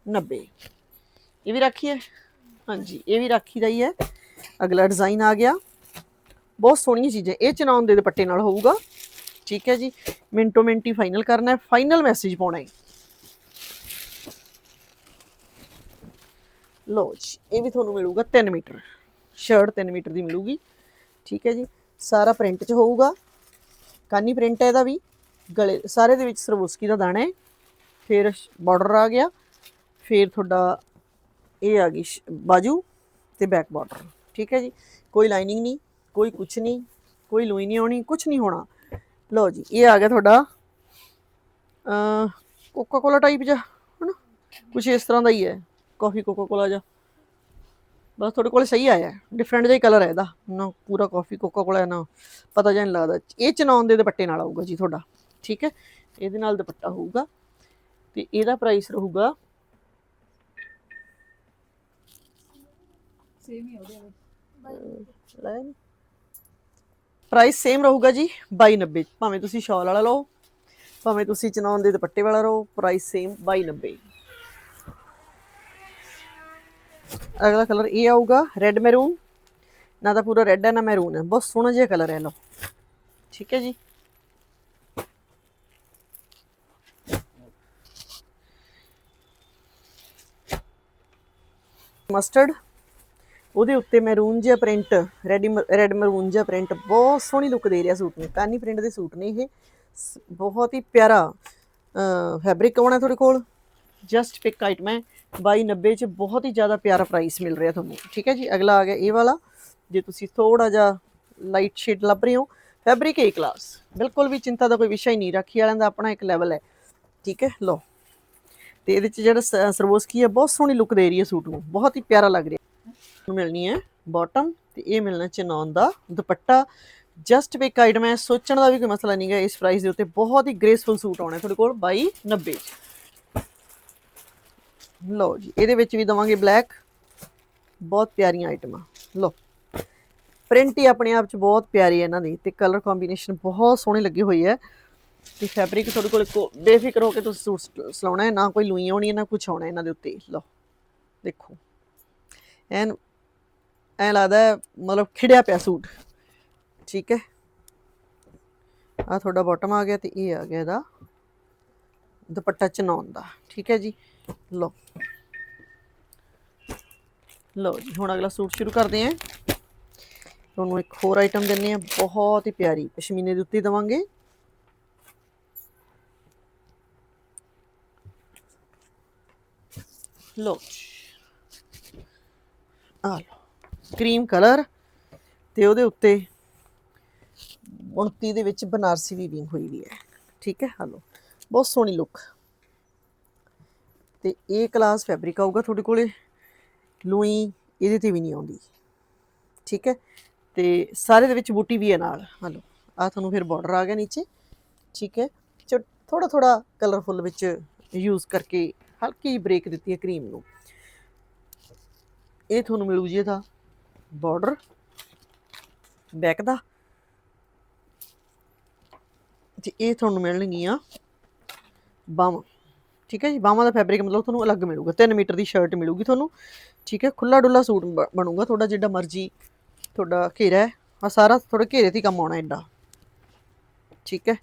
90 ਇਹ ਵੀ ਰਾਖੀ ਹੈ? ਹਾਂਜੀ, ਇਹ ਵੀ ਰਾਖੀ ਦਾ ਹੀ ਹੈ। ਅਗਲਾ ਡਿਜ਼ਾਈਨ ਆ ਗਿਆ। ਬਹੁਤ ਸੋਹਣੀਆਂ ਚੀਜ਼ਾਂ, ਇਹ ਚਨਾਉਣ ਦੇ ਦੁਪੱਟੇ ਨਾਲ ਹੋਊਗਾ। ਠੀਕ ਹੈ ਜੀ। ਮਿੰਟੋ ਮਿੰਟੀ ਫਾਈਨਲ ਕਰਨਾ ਹੈ। ਫਾਈਨਲ ਮੈਸੇਜ ਪਾਉਣਾ ਹੈ। ਲੋ ਜੀ, ਇਹ ਵੀ ਤੁਹਾਨੂੰ ਮਿਲੂਗਾ 3 ਮੀਟਰ। ਸ਼ਰਟ 3 ਮੀਟਰ ਦੀ ਮਿਲੂਗੀ। ਠੀਕ ਹੈ ਜੀ। ਸਾਰਾ ਪ੍ਰਿੰਟ 'ਚ ਹੋਊਗਾ। ਕਾਨੀ ਪ੍ਰਿੰਟ ਹੈ ਇਹਦਾ ਵੀ। ਗਲੇ, ਸਾਰੇ ਦੇ ਵਿੱਚ ਸਰਵੋਸਕੀ ਦਾ ਦਾਣਾ ਹੈ। ਫਿਰ ਬਾਰਡਰ ਆ ਗਿਆ। ਫਿਰ ਤੁਹਾਡਾ ਇਹ ਆ ਗਈ ਸ਼- ਬਾਜੂ ਤੇ ਬੈਕ ਬਾਰਡਰ ਠੀਕ ਹੈ ਜੀ? ਕੋਈ ਲਾਈਨਿੰਗ ਨਹੀਂ, ਕੋਈ ਕੁਛ ਨਹੀਂ, ਕੋਈ ਲੋਈ ਨਹੀਂ ਆਉਣੀ, ਕੁਛ ਨਹੀਂ ਹੋਣਾ। ਲਓ ਜੀ, ਇਹ ਆ ਗਿਆ ਤੁਹਾਡਾ ਅ ਕੋਕਾ ਕੋਲਾ ਟਾਈਪ ਜਿਹਾ, ਹਨਾ? ਕੁਛ ਇਸ ਤਰ੍ਹਾਂ ਦਾ ਹੀ ਹੈ ਕਾਫੀ ਕੋਕਾ ਕੋਲਾ ਜਿਹਾ। ਬਸ ਤੁਹਾਡੇ ਕੋਲ ਸਹੀ ਆਇਆ ਡਿਫਰੈਂਟ ਜਿਹਾ ਕਲਰ ਹੈ ਇਹਦਾ। ਨਾ ਪੂਰਾ ਕਾਫੀ ਕੋਕਾ ਕੋਲਾ ਹੈ ਨਾ, ਪਤਾ ਜਿਹਾ ਨਹੀਂ ਲੱਗਦਾ। ਇਹ ਚਨਾਉਣ ਦੇ ਦੁਪੱਟੇ ਨਾਲ ਆਊਗਾ ਜੀ ਤੁਹਾਡਾ, ਠੀਕ ਹੈ? ਇਹਦੇ ਨਾਲ ਦੁਪੱਟਾ ਹੋਊਗਾ, ਤੇ ਇਹਦਾ ਪ੍ਰਾਈਸ ਰਹੂਗਾ ਪ੍ਰਾਈਸ ਸੇਮ ਰਹੂਗਾ ਜੀ 2290 ਭਾਵੇਂ ਤੁਸੀਂ ਸ਼ਾਲ ਵਾਲਾ ਲਓ ਭਾਵੇਂ ਤੁਸੀਂ ਚਨਾਉਣ ਦੇ ਦੁਪੱਟੇ ਵਾਲਾ ਲਓ ਪ੍ਰਾਈਸ ਸੇਮ 2290 ਅਗਲਾ ਕਲਰ ਇਹ ਆਊਗਾ ਰੈੱਡ ਮੈਰੂਨ ਨਾ ਤਾਂ ਪੂਰਾ ਰੈੱਡ ਹੈ ਨਾ ਮੈਰੂਨ ਹੈ। ਬਹੁਤ ਸੋਹਣਾ ਜਿਹਾ ਕਲਰ ਹੈ ਲਓ। ਠੀਕ ਹੈ ਜੀ। ਮਸਟਰਡ ਉਹਦੇ ਉੱਤੇ ਮੈਰੂਨ ਜਿਹਾ ਪ੍ਰਿੰਟ ਰੈਡੀ ਰੈਡ ਮੈਰੂਨ ਜਿਹਾ ਪ੍ਰਿੰਟ ਬਹੁਤ ਸੋਹਣੀ ਲੁੱਕ ਦੇ ਰਿਹਾ ਸੂਟ ਨੂੰ। ਕਾਨੀ ਪ੍ਰਿੰਟ ਦੇ ਸੂਟ ਨੇ ਇਹ। ਸ- ਬਹੁਤ ਹੀ ਪਿਆਰਾ ਫੈਬਰਿਕ ਆਉਣਾ ਤੁਹਾਡੇ ਕੋਲ? ਜਸਟ ਪਿਕ ਆਈਟਮ ਹੈ। 2290 ਚ ਬਹੁਤ ਹੀ ਜ਼ਿਆਦਾ ਪਿਆਰਾ ਪ੍ਰਾਈਸ ਮਿਲ ਰਿਹਾ ਤੁਹਾਨੂੰ। ਠੀਕ ਹੈ ਜੀ, ਅਗਲਾ ਆ ਗਿਆ ਇਹ ਵਾਲਾ। ਜੇ ਤੁਸੀਂ ਥੋੜਾ ਜਿਹਾ ਲਾਈਟ ਸ਼ੇਡ ਲੱਭ ਰਹੇ ਹੋ। ਫੈਬਰਿਕ ਏ ਕਲਾਸ ਬਿਲਕੁਲ ਵੀ ਚਿੰਤਾ ਦਾ ਕੋਈ ਵਿਸ਼ਾ ਹੀ ਨਹੀਂ। ਰੱਖੀ ਵਾਲਿਆਂ ਦਾ ਆਪਣਾ ਇੱਕ ਲੈਵਲ ਹੈ। ਠੀਕ ਹੈ, ਲਓ। ਤੇ ਇਹਦੇ ਚ ਜਿਹੜਾ ਸ- ਸਰਵੋਸਕੀ ਹੈ, ਬਹੁਤ ਸੋਹਣੀ ਲੁੱਕ ਦੇ ਰਹੀ ਹੈ ਸੂਟ ਨੂੰ। ਬਹੁਤ ਹੀ ਪਿਆਰਾ ਲੱਗ ਰਿਹਾ। ਮਿਲਣੀ ਹੈ ਬਾਟਮ ਤੇ ਇਹ ਮਿਲਣਾ ਚਨੌਨ ਦਾ ਦੁਪੱਟਾ। ਜਸਟ ਪਿਕ ਆਈਟਮ ਹੈ, ਸੋਚਣ ਦਾ ਵੀ ਕੋਈ ਮਸਲਾ ਨਹੀਂਗਾ ਇਸ ਪ੍ਰਾਈਸ ਦੇ ਉੱਤੇ ਬਹੁਤ ਹੀ ਗ੍ਰੇਸਫੁਲ ਸੂਟ ਆਉਣਾ ਤੁਹਾਡੇ ਕੋਲ 2290 ਚ। ਲਓ ਜੀ, ਇਹਦੇ ਵਿੱਚ ਵੀ ਦਵਾਂਗੇ ਬਲੈਕ ਬਹੁਤ ਪਿਆਰੀਆਂ ਆਈਟਮਾਂ ਲਓ ਪ੍ਰਿੰਟ ਹੀ ਆਪਣੇ ਆਪ ਚ ਬਹੁਤ ਪਿਆਰੀ ਹੈ ਇਹਨਾਂ ਦੀ ਤੇ ਕਲਰ ਕੰਬੀਨੇਸ਼ਨ ਬਹੁਤ ਸੋਹਣੇ ਲੱਗੇ ਹੋਈ ਹੈ। ਤੇ ਫੈਬਰਿਕ ਤੁਹਾਡੇ ਕੋਲ ਕੋ ਬੇਫਿਕਰ ਹੋ ਕੇ ਤੁਸੀਂ ਸੂਟ ਸ- ਸਿਲਾਉਣਾ ਹੈ, ਨਾ ਕੋਈ ਲੂਈ ਆਉਣੀ ਹੈ ਨਾ ਕੁਝ ਆਉਣਾ ਇਹਨਾਂ ਦੇ ਉੱਤੇ। ਲਓ, ਦੇਖੋ। ਐਨ ਐ ਲੱਗਦਾ ਹੈ ਮਤਲਬ ਖਿੜਿਆ ਪਿਆ ਸੂਟ ਠੀਕ ਹੈ ਆ ਤੁਹਾਡਾ ਬਾਟਮ ਆ ਗਿਆ ਤੇ ਇਹ ਆ ਗਿਆ ਇਹਦਾ ਦੁਪੱਟਾ ਚਨਾਉਣ ਦਾ ਠੀਕ ਹੈ ਜੀ ਲਓ ਲਓ ਜੀ ਹੁਣ ਅਗਲਾ ਸੂਟ ਸ਼ੁਰੂ ਕਰਦੇ ਹਾਂ ਤੁਹਾਨੂੰ ਇੱਕ ਹੋਰ ਆਈਟਮ ਦਿੰਨੇ ਆ ਬਹੁਤ ਹੀ ਪਿਆਰੀ ਪਸ਼ਮੀਨੇ ਦੇ ਉੱਤੇ ਦਵਾਂਗੇ ਲਓ ਜੀ। ਆ ਲਓ ਕਰੀਮ ਕਲਰ ਤੇ ਉਹਦੇ ਉੱਤੇ ਬੁਣਤੀ ਦੇ ਵਿੱਚ ਬਨਾਰਸੀ ਵੀਵਿੰਗ ਹੋਈ ਵੀ ਹੈ। ਠੀਕ ਹੈ ਹਲੋ ਬਹੁਤ ਸੋਹਣੀ ਲੁੱਕ ਤੇ ਇਹ ਕਲਾਸ ਫੈਬਰਿਕ ਆਊਗਾ ਤੁਹਾਡੇ ਕੋਲੇ। ਲੂਈ ਇਹਦੇ ਤੇ ਵੀ ਨਹੀਂ ਆਉਂਦੀ। ਠੀਕ ਹੈ, ਤੇ ਸਾਰੇ ਦੇ ਵਿੱਚ ਬੂਟੀ ਵੀ ਹੈ ਨਾਲ। ਹਲੋ ਆ ਤੁਹਾਨੂੰ ਫਿਰ ਬਾਰਡਰ ਆ ਗਿਆ ਨੀਚੇ। ਠੀਕ ਹੈ ਥੋੜਾ ਥੋੜਾ ਕਲਰਫੁਲ ਵਿੱਚ ਯੂਜ਼ ਕਰਕੇ ਹਲਕੀ ਬ੍ਰੇਕ ਦਿੱਤੀ ਹੈ ਕਰੀਮ ਨੂੰ। ਇਹ ਤੁਹਾਨੂੰ ਮਿਲੂ ਜੀ ਇਹਦਾ। ਬਾਰਡਰ ਬੈਕ ਦਾ। ਤੇ ਇਹ ਤੁਹਾਨੂੰ ਮਿਲਣਗੀਆਂ ਬਾਹਾਂ ਠੀਕ ਹੈ ਜੀ ਬਾਹਾਂ ਦਾ ਫੈਬਰਿਕ ਮਤਲਬ ਤੁਹਾਨੂੰ ਅਲੱਗ ਮਿਲੂਗਾ। 3 ਮੀਟਰ ਦੀ ਸ਼ਰਟ ਮਿਲੂਗੀ ਤੁਹਾਨੂੰ। ਠੀਕ ਹੈ ਖੁੱਲਾ ਡੁੱਲਾ ਸੂਟ ਬ- ਬਣੂਗਾ। ਤੁਹਾਡਾ ਜਿੱਡਾ ਮਰਜ਼ੀ ਤੁਹਾਡਾ ਘੇਰਾ ਹੈ। ਆ ਸਾਰਾ ਥੋੜਾ ਘੇਰੇ ਤੇ ਹੀ ਕੰਮ ਆਉਣਾ ਐਡਾ ਠੀਕ ਹੈ,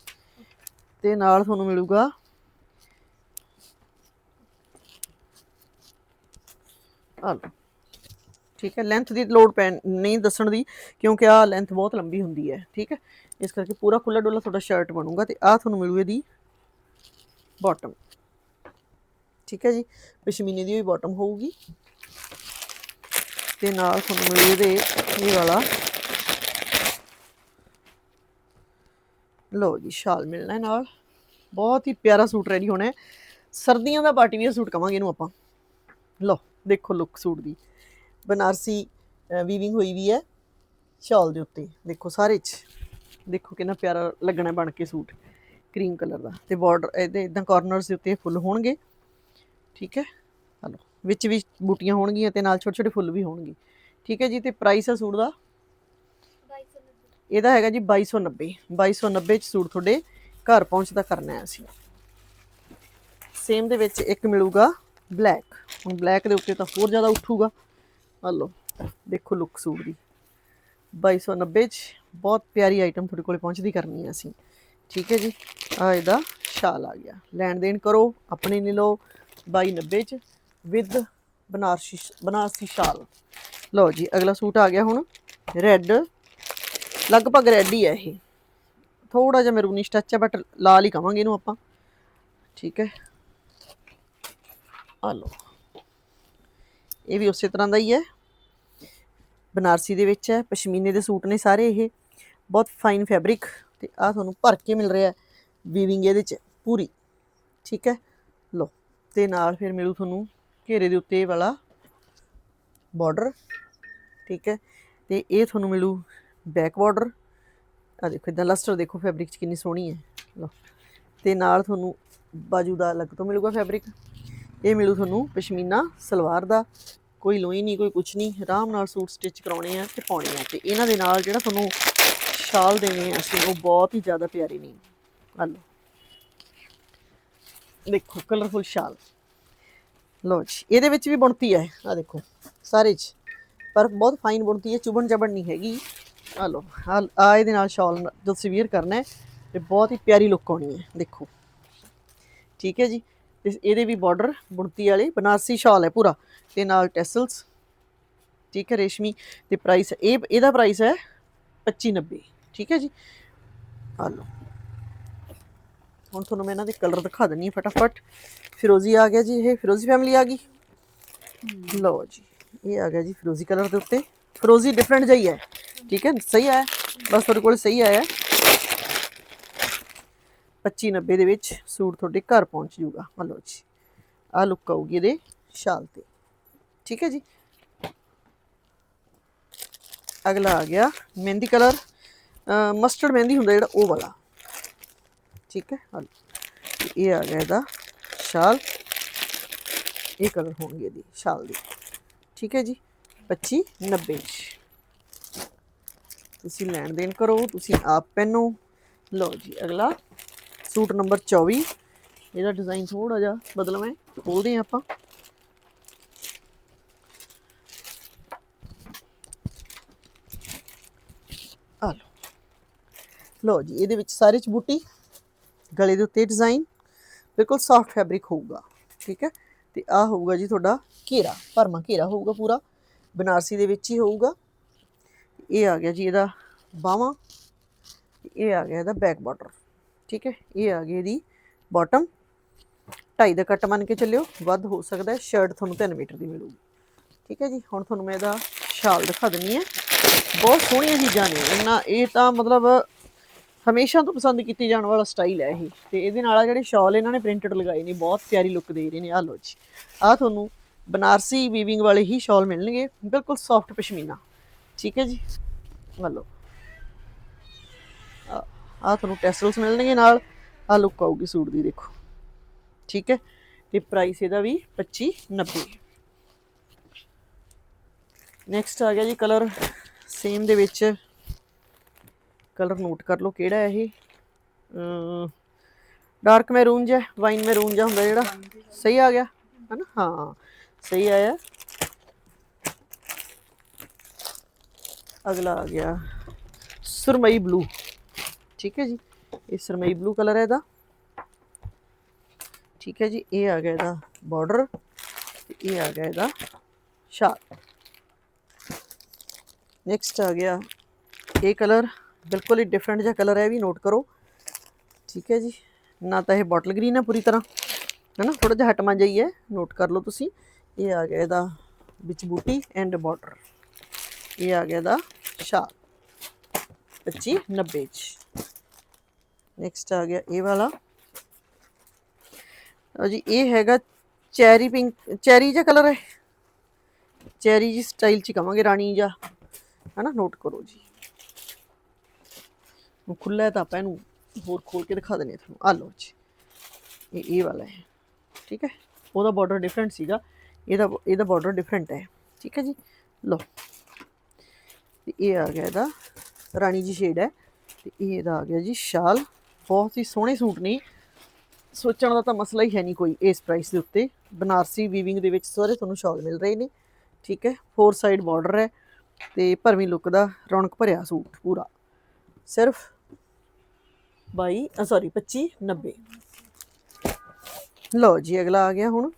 ਤੇ ਨਾਲ ਤੁਹਾਨੂੰ ਮਿਲੂਗਾ ਆ ਲਓ। ਠੀਕ ਹੈ ਲੈਂਥ ਦੀ ਲੋਡ ਪੈ ਨਹੀਂ ਦੱਸਣ ਦੀ, ਕਿਉਂਕਿ ਆ ਲੈਂਥ ਬਹੁਤ ਲੰਬੀ ਹੁੰਦੀ ਹੈ, ਠੀਕ ਹੈ। ਇਸ ਕਰਕੇ ਪੂਰਾ ਖੁੱਲਾ ਡੁੱਲਾ ਤੁਹਾਡਾ ਸ਼ਰਟ ਬਣੂਗਾ ਤੇ ਆ ਤੁਹਾਨੂੰ ਮਿਲੂ ਇਹਦੀ ਬਾਟਮ ਠੀਕ ਹੈ ਜੀ, ਪਸ਼ਮੀਨੇ ਦੀ ਵੀ ਬਾਟਮ ਹੋਊਗੀ। ਤੇ ਨਾਲ ਤੁਹਾਨੂੰ ਮਿਲੂ ਇਹਦੇ ਇਹ ਵਾਲਾ। ਲਓ ਜੀ, ਸ਼ਾਲ ਮਿਲਣਾ ਨਾਲ। ਬਹੁਤ ਹੀ ਪਿਆਰਾ ਸੂਟ ਰੈਡੀ ਹੋਣਾ ਸਰਦੀਆਂ ਦਾ ਪਾਰਟੀ ਵੀਅਰ ਸੂਟ ਕਵਾਂਗੇ ਇਹਨੂੰ ਆਪਾਂ। ਲਓ, ਦੇਖੋ ਲੁੱਕ ਸੂਟ ਦੀ। ਬਨਾਰਸੀ ਵੀਵਿੰਗ ਹੋਈ ਵੀ ਹੈ। ਸ਼ਾਲ ਦੇ ਉੱਤੇ, ਦੇਖੋ ਸਾਰੇ ਚ। ਦੇਖੋ ਕਿੰਨਾ ਪਿਆਰਾ ਲੱਗਣਾ ਬਣ ਕੇ ਸੂਟ ਕਰੀਮ ਕਲਰ ਦਾ। ਤੇ ਬਾਰਡਰ ਇਹਦੇ ਇਦਾਂ ਕਾਰਨਰਸ ਦੇ ਉੱਤੇ ਫੁੱਲ ਹੋਣਗੇ। ਠੀਕ ਹੈ? ਹਲੋ, ਵਿੱਚ ਵੀ ਬੂਟੀਆਂ ਹੋਣਗੀਆਂ ਤੇ ਨਾਲ ਛੋਟੇ ਛੋਟੇ ਫੁੱਲ ਵੀ ਹੋਣਗੇ। ਠੀਕ ਹੈ ਜੀ, ਤੇ ਪ੍ਰਾਈਸ ਆ ਸੂਟ ਦਾ? ਇਹਦਾ ਹੈਗਾ ਜੀ 2290 2290 ਚ ਸੂਟ ਤੁਹਾਡੇ ਘਰ ਪਹੁੰਚਦਾ ਕਰਨਾ ਹੈ ਅਸੀਂ। ਸੇਮ ਦੇ ਵਿੱਚ ਇੱਕ ਮਿਲੂਗਾ ਬਲੈਕ ਹੁਣ ਬਲੈਕ ਦੇ ਉੱਤੇ ਤਾਂ ਹੋਰ ਜ਼ਿਆਦਾ ਉੱਠੂਗਾ। ਆ ਲਓ ਦੇਖੋ ਲੁੱਕ ਸੂਟ ਦੀ। 2290 ਚ ਬਹੁਤ ਪਿਆਰੀ ਆਈਟਮ ਤੁਹਾਡੇ ਕੋਲੇ ਪਹੁੰਚਦੀ ਕਰਨੀ ਹੈ ਅਸੀਂ। ਠੀਕ ਹੈ ਜੀ ਆ ਇਹਦਾ ਸ਼ਾਲ ਆ ਗਿਆ। ਲੈਣ ਦੇਣ ਕਰੋ, ਆਪਣੇ ਲਈ ਲਓ। 2290 ਚ ਵਿਦ ਬਨਾਰਸੀ ਬਨਾਰਸੀ ਸ਼ਾਲ। ਲਓ ਜੀ, ਅਗਲਾ ਸੂਟ ਆ ਗਿਆ ਹੁਣ। ਰੈੱਡ, ਲਗਭਗ ਰੈੱਡ ਹੀ ਹੈ ਇਹ। ਥੋੜਾ ਜਿਹਾ ਮੈਰੂਨਿਸ਼ ਟੱਚ ਹੈ ਬਟ ਲਾਲ ਹੀ ਕਵਾਂਗੇ ਇਹਨੂੰ ਆਪਾਂ। ਠੀਕ ਹੈ। ਆ ਲਓ। ਇਹ ਵੀ ਉਸੇ ਤਰ੍ਹਾਂ ਦਾ ਹੀ ਹੈ। ਬਨਾਰਸੀ ਦੇ ਵਿੱਚ ਹੈ, ਪਸ਼ਮੀਨੇ ਦੇ ਸੂਟ ਨੇ ਸਾਰੇ ਇਹ। ਬਹੁਤ ਫਾਈਨ ਫੈਬਰਿਕ ਤੇ ਆ ਤੁਹਾਨੂੰ ਭਰ ਕੇ ਮਿਲ ਰਿਹਾ ਵੀਵਿੰਗ ਇਹਦੇ ਚ ਪੂਰੀ। ਠੀਕ ਹੈ? ਲਓ, ਤੇ ਨਾਲ ਫਿਰ ਮਿਲੂ ਤੁਹਾਨੂੰ ਘੇਰੇ ਦੇ ਉੱਤੇ ਇਹ ਵਾਲਾ ਬਾਰਡਰ ਠੀਕ ਹੈ? ਤੇ ਇਹ ਤੁਹਾਨੂੰ ਮਿਲੂ ਬੈਕ ਬਾਰਡਰ ਆ ਦੇਖੋ, ਇਦਾਂ ਲਸਟਰ ਦੇਖੋ ਫੈਬਰਿਕ ਚ ਕਿੰਨੀ ਸੋਹਣੀ ਹੈ। ਲਓ, ਤੇ ਨਾਲ ਤੁਹਾਨੂੰ ਬਾਜੂ ਦਾ ਅਲੱਗ ਤੋਂ ਮਿਲੂਗਾ ਫੈਬਰਿਕ ਇਹ ਮਿਲੂ ਤੁਹਾਨੂੰ ਪਸ਼ਮੀਨਾ ਸਲਵਾਰ ਦਾ। ਕੋਈ ਲੋਈ ਨਹੀਂ, ਕੋਈ ਕੁਛ ਨਹੀਂ। ਆਰਾਮ ਨਾਲ ਸੂਟ ਸਟਿਚ ਕਰਾਉਣੇ ਆ ਤੇ ਪਾਉਣੇ ਆ ਤੇ ਇਹਨਾਂ ਦੇ ਨਾਲ ਜਿਹੜਾ ਤੁਹਾਨੂੰ ਸ਼ਾਲ ਦੇਣੇ ਆ ਅਸੀਂ, ਉਹ ਬਹੁਤ ਹੀ ਜ਼ਿਆਦਾ ਪਿਆਰੇ ਨੇ। ਆ ਲਓ। ਦੇਖੋ ਕਲਰਫੁਲ ਸ਼ਾਲ। ਲਓ ਜੀ, ਇਹਦੇ ਵਿੱਚ ਵੀ ਬੁਣਤੀ ਹੈ ਆ ਦੇਖੋ, ਸਾਰੇ ਚ। ਪਰ ਬਹੁਤ ਫਾਈਨ ਬੁਣਤੀ ਹੈ ਚੁਬਣ ਚਬਣ ਨਹੀਂ ਹੈਗੀ। ਆ ਲਓ ਆ ਇਹਦੇ ਨਾਲ ਸ਼ਾਲ ਜਦ ਸਵੀਅਰ ਕਰਨਾ ਹੈ। ਤੇ ਬਹੁਤ ਹੀ ਪਿਆਰੀ ਲੁੱਕ ਆਉਣੀ ਹੈ, ਦੇਖੋ। ਠੀਕ ਹੈ ਜੀ। ਤੇ ਇਹਦੇ ਵੀ ਬਾਰਡਰ ਬੁਣਤੀ ਵਾਲੇ, ਬਨਾਰਸੀ ਸ਼ਾਲ ਹੈ ਪੂਰਾ ਤੇ ਨਾਲ ਟੈਸਲਸ ਠੀਕ ਹੈ ਰੇਸ਼ਮੀ ਤੇ ਪ੍ਰਾਈਸ ਇਹ, ਇਹਦਾ ਪ੍ਰਾਈਸ ਹੈ 2590 ਠੀਕ ਹੈ ਜੀ। ਆ ਲਓ। ਹੁਣ ਤੁਹਾਨੂੰ ਮੈਂ ਇਹਨਾਂ ਦੇ ਕਲਰ ਦਿਖਾ ਦਿੰਨੀ ਹਾਂ ਫਟਾਫਟ। ਫਿਰੋਜ਼ੀ ਆ ਗਿਆ ਜੀ ਇਹ, ਫਿਰੋਜ਼ੀ ਫੈਮਿਲੀ ਆ ਗਈ। ਲਓ ਜੀ, ਇਹ ਆ ਗਿਆ ਜੀ ਫਿਰੋਜ਼ੀ ਕਲਰ ਦੇ ਉੱਤੇ। ਫਿਰੋਜ਼ੀ ਡਿਫਰੈਂਟ ਜਿਹੀ ਹੈ, ਠੀਕ ਹੈ, ਸਹੀ ਆਇਆ, ਬਸ ਤੁਹਾਡੇ ਕੋਲ ਸਹੀ ਆਇਆ। 2590 ਦੇ ਵਿੱਚ ਸੂਟ ਤੁਹਾਡੇ ਘਰ ਪਹੁੰਚ ਜੂਗਾ ਹਲੋ ਜੀ ਆ ਲੁੱਕ ਆਊਗੀ ਇਹਦੇ ਸ਼ਾਲ ਤੇ। ਠੀਕ ਹੈ ਜੀ? ਅਗਲਾ ਆ ਗਿਆ, ਮਹਿੰਦੀ ਕਲਰ। ਮਸਟਰਡ ਮਹਿੰਦੀ ਹੁੰਦਾ ਜਿਹੜਾ ਉਹ ਵਾਲਾ। ਠੀਕ ਹੈ? ਆ ਇਹ ਆ ਗਿਆ ਇਹਦਾ ਸ਼ਾਲ। ਇਹ ਕਲਰ ਹੋਣਗੇ ਇਹਦੀ ਸ਼ਾਲ ਦੀ। ਠੀਕ ਹੈ ਜੀ? 25 90 ਚ ਤੁਸੀਂ ਲੈਣ ਦੇਣ ਕਰੋ, ਤੁਸੀਂ ਆਪ ਪਹਿਨੋ। ਲਓ ਜੀ, ਅਗਲਾ। ਸੂਟ ਨੰਬਰ 24 ਇਹਦਾ ਡਿਜ਼ਾਈਨ ਥੋੜਾ ਜਿਹਾ ਬਦਲਵਾਂ, ਖੋਲਦੇ ਹਾਂ ਆਪਾਂ। ਆ ਲਓ। ਲਓ ਜੀ, ਇਹਦੇ ਵਿੱਚ ਸਾਰੇ ਚ ਬੂਟੀ ਗਲੇ ਦੇ ਉੱਤੇ ਡਿਜ਼ਾਈਨ ਬਿਲਕੁਲ ਸੌਫਟ ਫੈਬਰਿਕ ਹੋਊਗਾ, ਠੀਕ ਹੈ? ਤੇ ਆ ਹੋਊਗਾ ਜੀ ਤੁਹਾਡਾ ਘੇਰਾ, ਭਰਮਾ ਘੇਰਾ ਹੋਊਗਾ ਪੂਰਾ। ਬਨਾਰਸੀ ਦੇ ਵਿੱਚ ਹੀ ਹੋਊਗਾ। ਇਹ ਆ ਗਿਆ ਜੀ ਇਹਦਾ ਬਾਹਾਂ ਇਹ ਆ ਗਿਆ ਇਹਦਾ ਬੈਕ ਬਾਰਡਰ ਠੀਕ ਹੈ, ਇਹ ਆ ਗਈ ਇਹਦੀ ਬਾਟਮ ਢਾਈ ਦਾ ਕੱਟ ਮੰਨ ਕੇ ਚੱਲਿਓ, ਵੱਧ ਹੋ ਸਕਦਾ ਹੈ ਸ਼ਰਟ ਤੁਹਾਨੂੰ 3 ਮੀਟਰ ਦੀ ਮਿਲੂਗੀ। ਠੀਕ ਹੈ ਜੀ, ਹੁਣ ਤੁਹਾਨੂੰ ਮੈਂ ਇਹਦਾ ਸ਼ਾਲ ਦਿਖਾ ਦਿੰਨੀ ਹੈ। ਬਹੁਤ ਸੋਹਣੀਆਂ ਚੀਜ਼ਾਂ ਨੇ ਇਹਨਾਂ ਇਹ ਤਾਂ ਮਤਲਬ ਹਮੇਸ਼ਾ ਤੋਂ ਪਸੰਦ ਕੀਤੀ ਜਾਣ ਵਾਲਾ ਸਟਾਈਲ ਹੈ ਇਹ। ਤੇ ਇਹਦੇ ਨਾਲ ਆ ਜਿਹੜੇ ਸ਼ਾਲ ਇਹਨਾਂ ਨੇ ਪ੍ਰਿੰਟਡ ਲਗਾਏ ਨੇ, ਬਹੁਤ ਪਿਆਰੀ ਲੁੱਕ ਦੇ ਰਹੇ ਨੇ ਆ ਲੋ ਜੀ। ਆ ਤੁਹਾਨੂੰ ਬਨਾਰਸੀ ਵੀਵਿੰਗ ਵਾਲੇ ਹੀ ਸ਼ਾਲ ਮਿਲਣਗੇ, ਬਿਲਕੁਲ ਸੌਫਟ ਪਸ਼ਮੀਨਾ। ਠੀਕ ਹੈ ਜੀ ਆ ਲੋ ਆ ਤੁਹਾਨੂੰ ਟੈਸਲਸ ਮਿਲਣਗੇ ਨਾਲ। ਆ ਲੁੱਕ ਆਊਗੀ ਸੂਟ ਦੀ, ਦੇਖੋ। ਠੀਕ ਹੈ? ਤੇ ਪ੍ਰਾਈਸ ਇਹਦਾ ਵੀ 2590 ਨੈਕਸਟ ਆ ਗਿਆ ਜੀ ਕਲਰ ਸੇਮ ਦੇ ਵਿੱਚ। ਕਲਰ ਨੋਟ ਕਰ ਲਓ ਕਿਹੜਾ ਹੈ ਇਹ ਡਾਰਕ ਮੈਰੂਨ ਜਿਹਾ ਵਾਈਨ ਮੈਰੂਨ ਜਿਹਾ ਹੁੰਦਾ ਜਿਹੜਾ। ਸਹੀ ਆ ਗਿਆ? ਹੈਨਾ? ਹਾਂ, ਸਹੀ ਆਇਆ। ਅਗਲਾ ਆ ਗਿਆ। ਸੁਰਮਈ ਬਲੂ ਠੀਕ ਹੈ ਜੀ, ਇਹ ਸਰਮਈ ਬਲੂ ਕਲਰ ਹੈ ਇਹਦਾ। ਠੀਕ ਹੈ ਜੀ, ਇਹ ਆ ਗਿਆ ਇਹਦਾ ਬਾਰਡਰ ਤੇ ਇਹ ਆ ਗਿਆ ਇਹਦਾ ਸ਼ਾਲ ਨੈਕਸਟ ਆ ਗਿਆ ਇਹ ਕਲਰ ਬਿਲਕੁਲ ਹੀ ਡਿਫਰੈਂਟ ਜਿਹਾ ਕਲਰ ਹੈ ਵੀ ਨੋਟ ਕਰੋ। ਠੀਕ ਹੈ ਜੀ, ਨਾ ਤਾਂ ਇਹ ਬੋਟਲ ਗ੍ਰੀਨ ਹੈ ਪੂਰੀ ਤਰ੍ਹਾਂ, ਹੈ ਨਾ? ਥੋੜਾ ਜਿਹਾ ਹਟਮਾ ਜਾਈ ਹੈ ਨੋਟ ਕਰ ਲਓ ਤੁਸੀਂ। ਇਹ ਆ ਗਿਆ ਇਹਦਾ ਵਿੱਚ ਬੂਟੀ ਐਂਡ ਬਾਰਡਰ ਇਹ ਆ ਗਿਆ ਇਹਦਾ ਸ਼ਾਲ 25 90 ਚ ਨੈਕਸਟ ਆ ਗਿਆ ਇਹ ਵਾਲਾ ਲਓ ਜੀ ਇਹ ਹੈਗਾ ਚੈਰੀ ਪਿੰਕ ਚੈਰੀ ਜਿਹਾ ਕਲਰ ਹੈ ਚੈਰੀ ਜੀ ਸਟਾਈਲ ਚ ਹੀ ਕਵਾਂਗੇ ਰਾਣੀ ਜਾਂ ਹਨਾ ਨੋਟ ਕਰੋ ਜੀ ਉਹ ਖੁੱਲਾ ਹੈ ਤਾਂ ਆਪਾਂ ਇਹਨੂੰ ਹੋਰ ਖੋਲ ਕੇ ਦਿਖਾ ਦਿੰਦੇ ਹਾਂ ਤੁਹਾਨੂੰ ਆ ਲਓ ਜੀ ਇਹ ਇਹ ਵਾਲਾ ਹੈ ਠੀਕ ਹੈ ਉਹਦਾ ਬਾਰਡਰ ਡਿਫਰੈਂਟ ਸੀਗਾ ਇਹਦਾ ਇਹਦਾ ਬਾਰਡਰ ਡਿਫਰੈਂਟ ਹੈ ਠੀਕ ਹੈ ਜੀ ਲਓ ਤੇ ਇਹ ਆ ਗਿਆ ਇਹਦਾ ਰਾਣੀ ਜੀ ਸ਼ੇਡ ਹੈ। ਤੇ ਇਹ ਇਹਦਾ ਆ ਗਿਆ ਜੀ ਸ਼ਾਲ। ਬਹੁਤ ਹੀ ਸੋਹਣੇ ਸੂਟ ਨੇ। ਸੋਚਣ ਦਾ ਤਾਂ ਮਸਲਾ ਹੀ ਹੈ ਨਹੀਂ ਕੋਈ ਇਸ ਪ੍ਰਾਈਸ ਦੇ ਉੱਤੇ। ਬਨਾਰਸੀ ਵੀਵਿੰਗ ਦੇ ਵਿੱਚ ਸਾਰੇ ਤੁਹਾਨੂੰ ਸ਼ਾਲ ਮਿਲ ਰਹੇ ਨੇ। ਠੀਕ ਹੈ ਫੋਰ ਸਾਈਡ ਬਾਰਡਰ ਹੈ ਤੇ ਭਰਵੀਂ ਲੁੱਕ ਦਾ ਰੌਣਕ ਭਰਿਆ ਸੂਟ ਪੂਰਾ। ਸਿਰਫ 22 ਸੌਰੀ 25 90 ਲਓ ਜੀ, ਅਗਲਾ ਆ ਗਿਆ ਹੁਣ।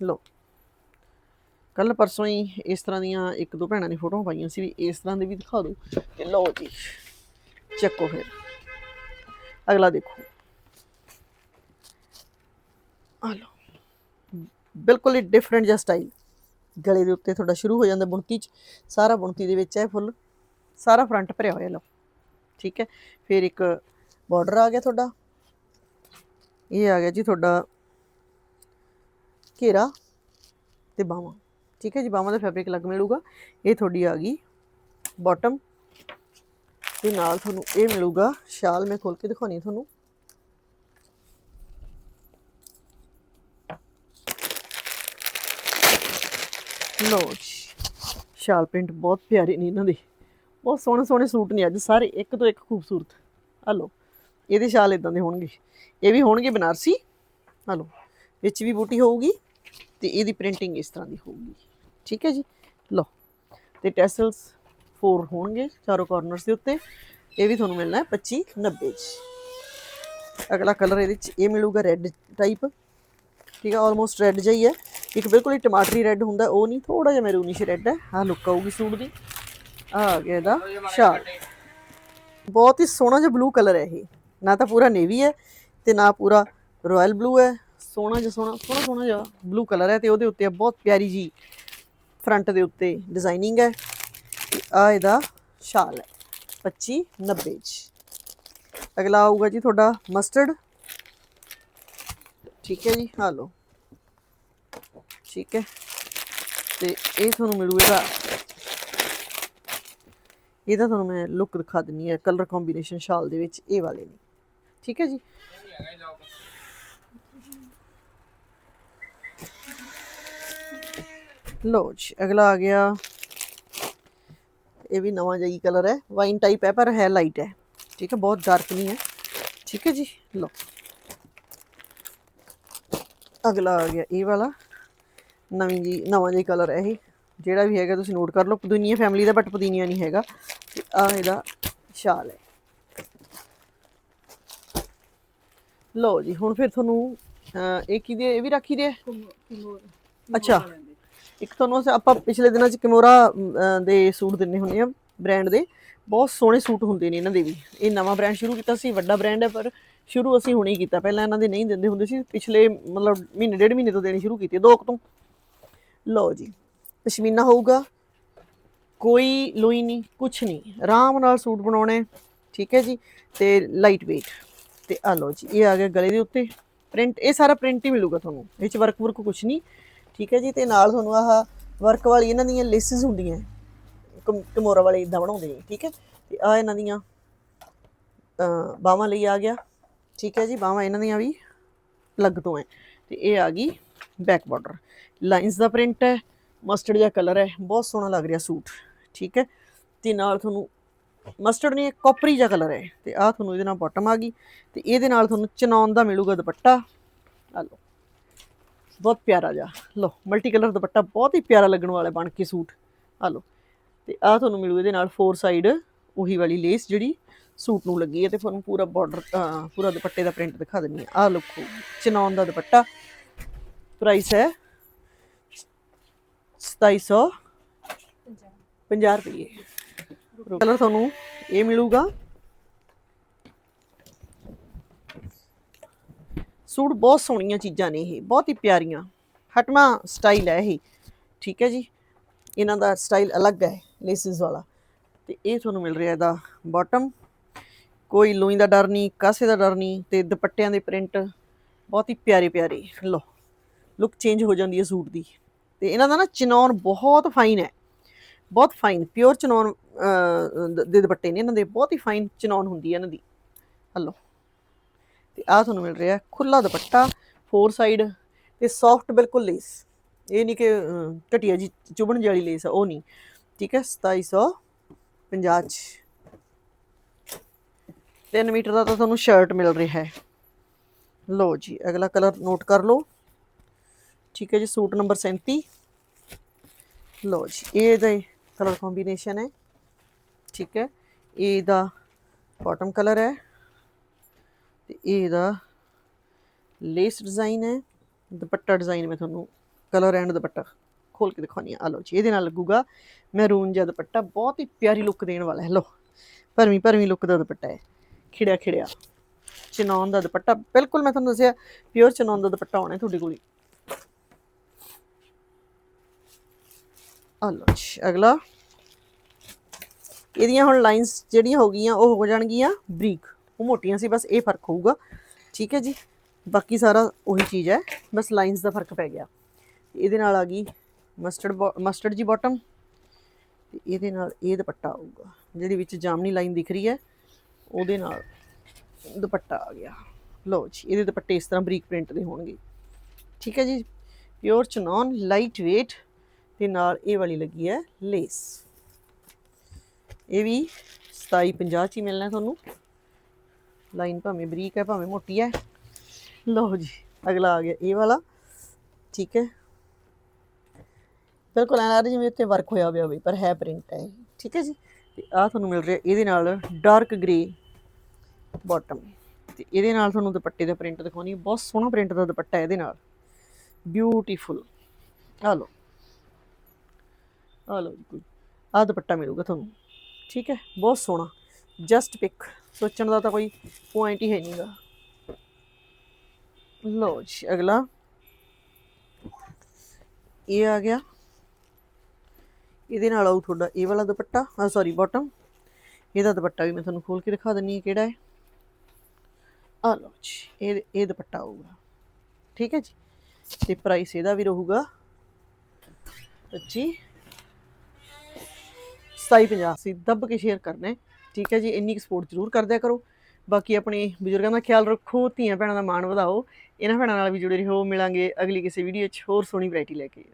ਲਓ। ਕੱਲ ਪਰਸੋਂ ਹੀ ਇਸ ਤਰ੍ਹਾਂ ਦੀਆਂ ਇੱਕ ਦੋ ਭੈਣਾਂ ਨੇ ਫੋਟੋਆਂ ਪਾਈਆਂ ਸੀ ਵੀ ਇਸ ਤਰ੍ਹਾਂ ਦੇ ਵੀ ਦਿਖਾ ਦਿਓ ਤੇ ਲਓ ਜੀ, ਚੱਕੋ ਫਿਰ। ਅਗਲਾ ਦੇਖੋ। ਆ ਲਓ। ਬਿਲਕੁਲ ਹੀ ਡਿਫਰੈਂਟ ਜਿਹਾ ਸਟਾਈਲ ਗਲੇ ਦੇ ਉੱਤੇ ਤੁਹਾਡਾ ਸ਼ੁਰੂ ਹੋ ਜਾਂਦਾ ਬੁਣਤੀ ਚ, ਸਾਰਾ ਬੁਣਤੀ ਦੇ ਵਿੱਚ ਹੈ ਫੁੱਲ ਸਾਰਾ ਫਰੰਟ ਭਰਿਆ ਹੋਇਆ, ਲਓ। ਠੀਕ ਹੈ। ਫਿਰ ਇੱਕ ਬਾਰਡਰ ਆ ਗਿਆ ਤੁਹਾਡਾ। ਇਹ ਆ ਗਿਆ ਜੀ ਤੁਹਾਡਾ ਘੇਰਾ ਤੇ ਬਾਹਾਂ। ਠੀਕ ਹੈ ਜੀ ਬਾਹਾਂ ਦਾ ਫੈਬਰਿਕ ਲੱਗ ਮਿਲੂਗਾ। ਇਹ ਤੁਹਾਡੀ ਆ ਗਈ ਬਾਟਮ ਤੇ ਨਾਲ ਤੁਹਾਨੂੰ ਇਹ ਮਿਲੂਗਾ ਸ਼ਾਲ, ਮੈਂ ਖੋਲ ਕੇ ਦਿਖਾਉਣੀ ਤੁਹਾਨੂੰ। ਲਓ ਸ਼ਾਲ ਪ੍ਰਿੰਟ ਬਹੁਤ ਪਿਆਰੇ ਨੇ ਇਹਨਾਂ ਦੇ। ਬਹੁਤ ਸੋਹਣੇ ਸੋਹਣੇ ਸੂਟ ਨੇ ਅੱਜ, ਸਾਰੇ ਇੱਕ ਤੋਂ ਇੱਕ ਖੂਬਸੂਰਤ। ਆ ਲਓ, ਇਹਦੇ ਸ਼ਾਲ ਇਦਾਂ ਦੇ ਹੋਣਗੇ। ਇਹ ਵੀ ਹੋਣਗੇ ਬਨਾਰਸੀ। ਆ ਲਓ, ਵਿੱਚ ਵੀ ਬੂਟੀ ਹੋਊਗੀ ਤੇ ਇਹਦੀ ਪ੍ਰਿੰਟਿੰਗ ਇਸ ਤਰ੍ਹਾਂ ਦੀ ਹੋਊਗੀ। ਠੀਕ ਹੈ ਜੀ? ਲਓ, ਤੇ ਟੈਸਲਸ 4 ਹੋਣਗੇ ਚਾਰੋਂ ਕਾਰਨਰਸ ਦੇ ਉੱਤੇ। ਇਹ ਵੀ ਤੁਹਾਨੂੰ ਮਿਲਣਾ ਹੈ 25 90 ਚ। ਅਗਲਾ ਕਲਰ ਇਹਦੇ ਚ ਇਹ ਮਿਲੂਗਾ ਰੈੱਡ ਟਾਈਪ ਠੀਕ ਹੈ ਆਲਮੋਸਟ ਰੈੱਡ ਜਿਹਾ ਹੀ ਹੈ। ਇੱਕ ਬਿਲਕੁਲ ਹੀ ਟਮਾਟਰੀ ਰੈੱਡ ਹੁੰਦਾ, ਉਹ ਨਹੀਂ ਥੋੜਾ ਜਿਹਾ ਮੈਰੂਨਿਸ਼ ਰੈੱਡ ਹੈ। ਆਹ ਲੁੱਕ ਆਊਗੀ ਸੂਟ ਦੀ। ਆਹ ਆ ਗਿਆ ਇਹਦਾ ਸ਼ਾਰਟ ਬਹੁਤ ਹੀ ਸੋਹਣਾ ਜਿਹਾ ਬਲੂ ਕਲਰ ਹੈ ਇਹ। ਨਾ ਤਾਂ ਪੂਰਾ ਨੇਵੀ ਹੈ ਤੇ ਨਾ ਪੂਰਾ ਰਾਇਲ ਬਲੂ ਹੈ। ਸੋਹਣਾ ਜਿਹਾ ਸੋਹਣਾ ਸੋਹਣਾ ਸੋਹਣਾ ਜਿਹਾ ਬਲੂ ਕਲਰ ਹੈ ਤੇ ਉਹਦੇ ਉੱਤੇ ਬਹੁਤ ਪਿਆਰੀ ਜੀ ਫਰੰਟ ਦੇ ਉੱਤੇ ਡਿਜ਼ਾਈਨਿੰਗ ਹੈ। ਆ ਇਹਦਾ ਸ਼ਾਲ ਹੈ 25 90 ਚ ਅਗਲਾ ਆਊਗਾ ਜੀ ਤੁਹਾਡਾ ਮਸਟਰਡ ਠੀਕ ਹੈ ਜੀ ਆ ਲਓ। ਠੀਕ ਹੈ। ਤੇ ਇਹ ਤੁਹਾਨੂੰ ਮਿਲੂ ਇਹਦਾ ਇਹਦਾ ਤੁਹਾਨੂੰ ਮੈਂ ਲੁੱਕ ਦਿਖਾ ਦਿੰਨੀ ਹੈ ਕਲਰ ਕੰਬੀਨੇਸ਼ਨ ਸ਼ਾਲ ਦੇ ਵਿੱਚ, ਇਹ ਵਾਲੇ ਨੇ ਠੀਕ ਹੈ ਜੀ? ਲਓ ਜੀ ਅਗਲਾ ਆ ਗਿਆ। ਇਹ ਵੀ ਨਵਾਂ ਜਿਹਾ ਕਲਰ ਹੈ। ਵਾਈਨ ਟਾਈਪ ਹੈ ਪਰ ਹੈ ਲਾਈਟ ਹੈ। ਠੀਕ ਹੈ ਬਹੁਤ ਡਾਰਕ ਨਹੀਂ ਹੈ। ਠੀਕ ਹੈ ਜੀ ਲਓ। ਅਗਲਾ ਆ ਗਿਆ ਇਹ ਵਾਲਾ। ਨਵੀਂ ਜੀ ਨਵਾਂ ਜਿਹਾ ਕਲਰ ਹੈ ਇਹ। ਜਿਹੜਾ ਵੀ ਹੈਗਾ ਤੁਸੀਂ ਨੋਟ ਕਰ ਲਓ। ਪੁਦੀਨੀਆ ਫੈਮਿਲੀ ਦਾ ਬਟ ਪੁਦੀਨੀਆ ਨਹੀਂ ਹੈਗਾ। ਤੇ ਆ ਇਹਦਾ ਸ਼ਾਲ ਹੈ। ਲਓ ਜੀ ਹੁਣ ਫਿਰ ਤੁਹਾਨੂੰ ਇਹ ਕੀ ਦੇ ਇਹ ਵੀ ਰਾਖੀ ਦੇ? ਅੱਛਾ। ਇੱਕ ਤੁਹਾਨੂੰ ਅਸੀਂ- ਆਪਾਂ ਪਿਛਲੇ ਦਿਨਾਂ ਚ ਕਿਮੋਰਾ ਦੇ ਸੂਟ ਦਿੰਨੇ ਹੁੰਦੇ ਆ ਬ੍ਰਾਂਡ ਦੇ। ਬਹੁਤ ਸੋਹਣੇ ਸੂਟ ਹੁੰਦੇ ਨੇ ਇਹਨਾਂ ਦੇ ਵੀ। ਇਹ ਨਵਾਂ ਬ੍ਰਾਂਡ ਸ਼ੁਰੂ ਕੀਤਾ ਸੀ, ਵੱਡਾ ਬ੍ਰਾਂਡ ਹੈ, ਪਰ ਸ਼ੁਰੂ ਅਸੀਂ ਹੁਣੇ ਹੀ ਕੀਤਾ। ਪਹਿਲਾਂ ਇਹਨਾਂ ਦੇ ਨਹੀਂ ਦਿੰਦੇ ਹੁੰਦੇ ਸੀ, ਪਿਛਲੇ ਮਤਲਬ ਮਹੀਨੇ, ਡੇਢ ਮਹੀਨੇ ਤੋਂ ਦੇਣੀ ਸ਼ੁਰੂ ਕੀਤੀ, ਦੋ ਕੁ ਤੋਂ। ਲਓ ਜੀ, ਪਸ਼ਮੀਨਾ ਹੋਊਗਾ, ਕੋਈ ਲੋਈ ਨਹੀਂ, ਕੁਛ ਨਹੀਂ। ਆਰਾਮ ਨਾਲ ਸੂਟ ਬਣਾਉਣਾ ਠੀਕ ਹੈ ਜੀ, ਤੇ ਲਾਈਟ weight ਤੇ ਆ ਲਓ ਜੀ, ਇਹ ਆ ਗਿਆ ਗਲੇ ਦੇ ਉੱਤੇ। ਪ੍ਰਿੰਟ ਇਹ ਸਾਰਾ ਪ੍ਰਿੰਟ ਹੀ ਮਿਲੂਗਾ ਤੁਹਾਨੂੰ। ਇਹ ਚ ਵਰਕ ਵਰਕ ਕੁਛ ਨਹੀਂ। ਠੀਕ ਹੈ ਜੀ? ਤੇ ਨਾਲ ਤੁਹਾਨੂੰ ਆਹ ਵਰਕ ਵਾਲੀ ਇਹਨਾਂ ਦੀਆਂ ਲੇਸਿਸ ਹੁੰਦੀਆਂ ਕਮ- ਕਮੋਰਾ ਵਾਲੇ ਇਦਾਂ ਬਣਾਉਂਦੇ ਨੇ, ਠੀਕ ਹੈ? ਤੇ ਆ ਇਹਨਾਂ ਦੀਆਂ ਬਾਹਾਂ ਲਈ ਆ ਗਿਆ, ਠੀਕ ਹੈ ਜੀ? ਬਾਹਾਂ ਇਹਨਾਂ ਦੀਆਂ ਵੀ ਪਲੱਗ ਤੋਂ ਹੈ। ਤੇ ਇਹ ਆ ਗਈ ਬੈਕ ਬਾਰਡਰ ਲਾਈਨਸ ਦਾ ਪ੍ਰਿੰਟ ਹੈ ਮਸਟਰਡ ਜਿਹਾ ਕਲਰ ਹੈ, ਬਹੁਤ ਸੋਹਣਾ ਲੱਗ ਰਿਹਾ ਸੂਟ, ਠੀਕ ਹੈ? ਤੇ ਨਾਲ ਤੁਹਾਨੂੰ ਮਸਟਰਡ ਨਹੀਂ ਕਾਪਰੀ ਜਿਹਾ ਕਲਰ ਹੈ। ਤੇ ਆ ਤੁਹਾਨੂੰ ਇਹਦੇ ਨਾਲ ਬਾਟਮ ਆ ਗਈ। ਤੇ ਇਹਦੇ ਨਾਲ ਤੁਹਾਨੂੰ ਚਨੌਨ ਦਾ ਮਿਲੂਗਾ ਦੁਪੱਟਾ। ਆ ਲਓ। ਬਹੁਤ ਪਿਆਰਾ ਜਿਹਾ। ਲਓ ਮਲਟੀ ਕਲਰ ਦੁਪੱਟਾ ਬਹੁਤ ਹੀ ਪਿਆਰਾ ਲੱਗਣ ਵਾਲਾ ਬਣ ਕੇ ਸੂਟ। ਆ ਲਓ, ਤੇ ਆ ਤੁਹਾਨੂੰ ਮਿਲੂ ਇਹਦੇ ਨਾਲ ਫੋਰ ਸਾਈਡ ਉਹੀ ਵਾਲੀ ਲੇਸ ਜਿਹੜੀ ਸੂਟ ਨੂੰ ਲੱਗੀ ਹੈ ਤੇ ਤੁਹਾਨੂੰ ਪੂਰਾ ਬਾਰਡਰ ਪੂਰਾ ਦੁਪੱਟੇ ਦਾ ਪ੍ਰਿੰਟ ਦਿਖਾ ਦਿੰਨੀ ਆ ਆ ਲੁੱਕ ਚਨੌਨ ਦਾ ਦੁਪੱਟਾ। ਪ੍ਰਾਈਸ ਹੈ 2750 ਰੁਪਏ। ਕਲਰ ਤੁਹਾਨੂੰ ਇਹ ਮਿਲੂਗਾ। ਸੂਟ ਬਹੁਤ ਸੋਹਣੀਆਂ ਚੀਜ਼ਾਂ ਨੇ ਇਹ, ਬਹੁਤ ਹੀ ਪਿਆਰੀਆਂ। ਹਟਮਾ ਸਟਾਈਲ ਹੈ ਇਹ, ਠੀਕ ਹੈ ਜੀ? ਇਹਨਾਂ ਦਾ ਸਟਾਈਲ ਅਲੱਗ ਹੈ, ਲੇਸਿਸ ਵਾਲਾ। ਤੇ ਇਹ ਤੁਹਾਨੂੰ ਮਿਲ ਰਿਹਾ ਇਹਦਾ ਬਾਟਮ ਕੋਈ ਲੋਈ ਦਾ ਡਰ ਨਹੀਂ, ਕਾਸੇ ਦਾ ਡਰ ਨਹੀਂ, ਤੇ ਦੁਪੱਟਿਆਂ ਦੇ ਪ੍ਰਿੰਟ ਬਹੁਤ ਹੀ ਪਿਆਰੇ ਪਿਆਰੇ। ਲੋ ਲੁੱਕ ਚੇਂਜ ਹੋ ਜਾਂਦੀ ਹੈ ਸੂਟ ਦੀ। ਤੇ ਇਹਨਾਂ ਦਾ ਨਾ ਚਨੌਨ ਬਹੁਤ ਫਾਈਨ ਹੈ। ਬਹੁਤ ਫਾਈਨ ਪਿਓਰ ਚਨੌਨ ਦੇ ਦੁਪੱਟੇ ਨੇ ਇਹਨਾਂ ਦੇ, ਬਹੁਤ ਹੀ ਫਾਈਨ ਚਨੌਨ ਹੁੰਦੀ ਹੈ ਇਹਨਾਂ ਦੀ। ਹਲੋ ਤੇ ਆ ਤੁਹਾਨੂੰ ਮਿਲ ਰਿਹਾ ਖੁੱਲਾ ਦੁਪੱਟਾ ਫੋਰ ਸਾਈਡ ਤੇ ਸੌਫਟ ਬਿਲਕੁਲ ਲੇਸ ਇਹ ਨਹੀਂ ਕਿ ਅਹ, ਘਟੀਆ ਜੀ ਚੁਬਣ ਜਿਹੀ ਵਾਲੀ ਲੇਸ ਆ ਉਹ ਨਹੀਂ। ਠੀਕ ਹੈ 2750 ਚ। 3 ਮੀਟਰ ਦਾ ਤਾਂ ਤੁਹਾਨੂੰ ਸ਼ਰਟ ਮਿਲ ਰਿਹਾ ਹੈ। ਲਓ ਜੀ ਅਗਲਾ ਕਲਰ ਨੋਟ ਕਰ ਲਓ। ਠੀਕ ਹੈ ਜੀ ਸੂਟ ਨੰਬਰ 37 ਲਓ ਜੀ ਇਹ ਦਾ ਕਲਰ ਕੰਬੀਨੇਸ਼ਨ ਹੈ। ਠੀਕ ਹੈ ਇਹ ਦਾ ਬਾਟਮ ਕਲਰ ਹੈ। ਤੇ ਇਹ ਦਾ ਲੇਸ ਡਿਜ਼ਾਈਨ ਹੈ, ਦੁਪੱਟਾ ਡਿਜ਼ਾਈਨ ਮੈਂ ਤੁਹਾਨੂੰ ਕਲਰ ਐਂਡ ਦੁਪੱਟਾ ਖੋਲ ਕੇ ਦਿਖਾਉਣੀ ਆ। ਲਓ ਜੀ, ਇਹਦੇ ਨਾਲ ਲੱਗੂਗਾ ਮੈਰੂਨ ਜਿਹਾ ਦੁਪੱਟਾ, ਬਹੁਤ ਹੀ ਪਿਆਰੀ ਲੁੱਕ ਦੇਣ ਵਾਲਾ ਹੈ, ਲਓ। ਭਰਵੀਂ ਭਰਵੀਂ ਲੁੱਕ ਦਾ ਦੁਪੱਟਾ ਹੈ, ਖਿੜਿਆ ਖਿੜਿਆ। ਚਨੌਨ ਦਾ ਦੁਪੱਟਾ, ਬਿਲਕੁਲ ਮੈਂ ਤੁਹਾਨੂੰ ਦੱਸਿਆ ਪਿਓਰ ਚਨੌਨ ਦਾ ਦੁਪੱਟਾ ਹੋਣਾ ਤੁਹਾਡੇ ਕੋਲ ਆ ਲਓ ਜੀ, ਅਗਲਾ। ਇਹਦੀਆਂ ਹੁਣ ਲਾਈਨਸ ਜਿਹੜੀਆਂ ਹੋ ਗਈਆਂ, ਉਹ ਹੋ ਜਾਣਗੀਆਂ ਬਰੀਕ। ਉਹ ਮੋਟੀਆਂ ਸੀ, ਬਸ ਇਹ ਫ਼ਰਕ ਹੋਊਗਾ। ਠੀਕ ਹੈ ਜੀ, ਬਾਕੀ ਸਾਰਾ ਉਹੀ ਚੀਜ਼ ਹੈ, ਬਸ ਲਾਈਨਸ ਦਾ ਫ਼ਰਕ ਪੈ ਗਿਆ। ਇਹਦੇ ਨਾਲ ਆ ਗਈ ਮਸਟਰਡ ਮਸਟਰਡ ਜੀ ਬਾਟਮ ਤੇ ਇਹਦੇ ਨਾਲ ਇਹ ਦੁਪੱਟਾ ਆਊਗਾ ਜਿਹੜੀ ਵਿੱਚ ਜਾਮਨੀ ਲਾਈਨ ਦਿਖ ਰਹੀ ਹੈ, ਉਹਦੇ ਨਾਲ ਦੁਪੱਟਾ ਆ ਗਿਆ। ਲਓ ਜੀ, ਇਹਦੇ ਦੁਪੱਟੇ ਇਸ ਤਰ੍ਹਾਂ ਬਰੀਕ ਪ੍ਰਿੰਟ ਦੇ ਹੋਣਗੇ। ਠੀਕ ਹੈ ਜੀ ਪਿਓਰ ਚਨੌਨ ਲਾਈਟ weight, ਤੇ ਨਾਲ ਇਹ ਵਾਲੀ ਲੱਗੀ ਹੈ ਲੇਸ ਇਹ ਵੀ 2750 ਚ ਹੀ ਮਿਲਣਾ ਤੁਹਾਨੂੰ। ਲਾਈਨ ਭਾਵੇਂ ਬਰੀਕ ਹੈ, ਭਾਵੇਂ ਮੋਟੀ ਹੈ। ਲਓ ਜੀ, ਅਗਲਾ ਆ ਗਿਆ ਇਹ ਵਾਲਾ। ਠੀਕ ਹੈ। ਬਿਲਕੁਲ ਐਂ ਲੱਗਦਾ ਜਿਵੇਂ ਉੱਤੇ ਵਰਕ ਹੋਇਆ ਹੋਇਆ ਹੋਵੇ, ਪਰ ਹੈ ਪ੍ਰਿੰਟ ਹੈ ਠੀਕ ਹੈ ਜੀ। ਤੇ ਆ ਤੁਹਾਨੂੰ ਮਿਲ ਰਿਹਾ ਇਹਦੇ ਨਾਲ ਡਾਰਕ ਗ੍ਰੇ ਬਾਟਮ ਤੇ ਇਹਦੇ ਨਾਲ ਤੁਹਾਨੂੰ ਦੁਪੱਟੇ ਦਾ ਪ੍ਰਿੰਟ ਦਿਖਾਉਣੀ ਹੈ। ਬਹੁਤ ਸੋਹਣਾ ਪ੍ਰਿੰਟ ਦਾ ਦੁਪੱਟਾ ਇਹਦੇ ਨਾਲ। ਬਿਊਟੀਫੁਲ ਆ ਲਓ। ਆ ਲਓ ਜੀ ਕੋਈ। ਆ ਦੁਪੱਟਾ ਮਿਲੂਗਾ ਤੁਹਾਨੂੰ। ਠੀਕ ਹੈ। ਬਹੁਤ ਸੋਹਣਾ। ਜਸਟ ਪਿਕ ਸੋਚਣ ਦਾ ਤਾਂ ਕੋਈ ਪੁਆਇੰਟ ਹੀ ਹੈ ਨਹੀਂਗਾ। ਲਓ ਜੀ, ਅਗਲਾ। ਇਹ ਆ ਗਿਆ। ਇਹਦੇ ਨਾਲ ਆਊ ਤੁਹਾਡਾ ਇਹ ਵਾਲਾ ਦੁਪੱਟਾ। ਆ ਸੌਰੀ ਬਾਟਮ ਇਹਦਾ ਦੁਪੱਟਾ ਵੀ ਮੈਂ ਤੁਹਾਨੂੰ ਖੋਲ ਕੇ ਦਿਖਾ ਦਿੰਨੀ ਹੈ ਕਿਹੜਾ ਹੈ। ਆ ਲਓ ਜੀ, ਇਹ ਇਹ ਦੁਪੱਟਾ ਆਊਗਾ। ਠੀਕ ਹੈ ਜੀ? ਤੇ ਪ੍ਰਾਈਸ ਇਹਦਾ ਵੀ ਰਹੂਗਾ। 25 2750 ਸੀ ਦੱਬ ਕੇ ਸ਼ੇਅਰ ਕਰਨਾ ਠੀਕ ਹੈ ਜੀ, ਇੰਨੀ ਸਪੋਰਟ ਜ਼ਰੂਰ ਕਰਦਿਆ ਕਰੋ। ਬਾਕੀ ਆਪਣੇ ਬਜ਼ੁਰਗਾਂ ਦਾ ਖਿਆਲ ਰੱਖੋ, ਧੀਆਂ ਭੈਣਾਂ ਦਾ ਮਾਣ ਵਧਾਓ। ਇਹਨਾਂ ਭੈਣਾਂ ਨਾਲ ਵੀ ਜੁੜੇ ਰਹੋ, ਮਿਲਾਂਗੇ ਅਗਲੀ ਕਿਸੇ ਵੀਡੀਓ 'ਚ ਹੋਰ ਸੋਹਣੀ ਵੈਰਾਈਟੀ ਲੈ ਕੇ।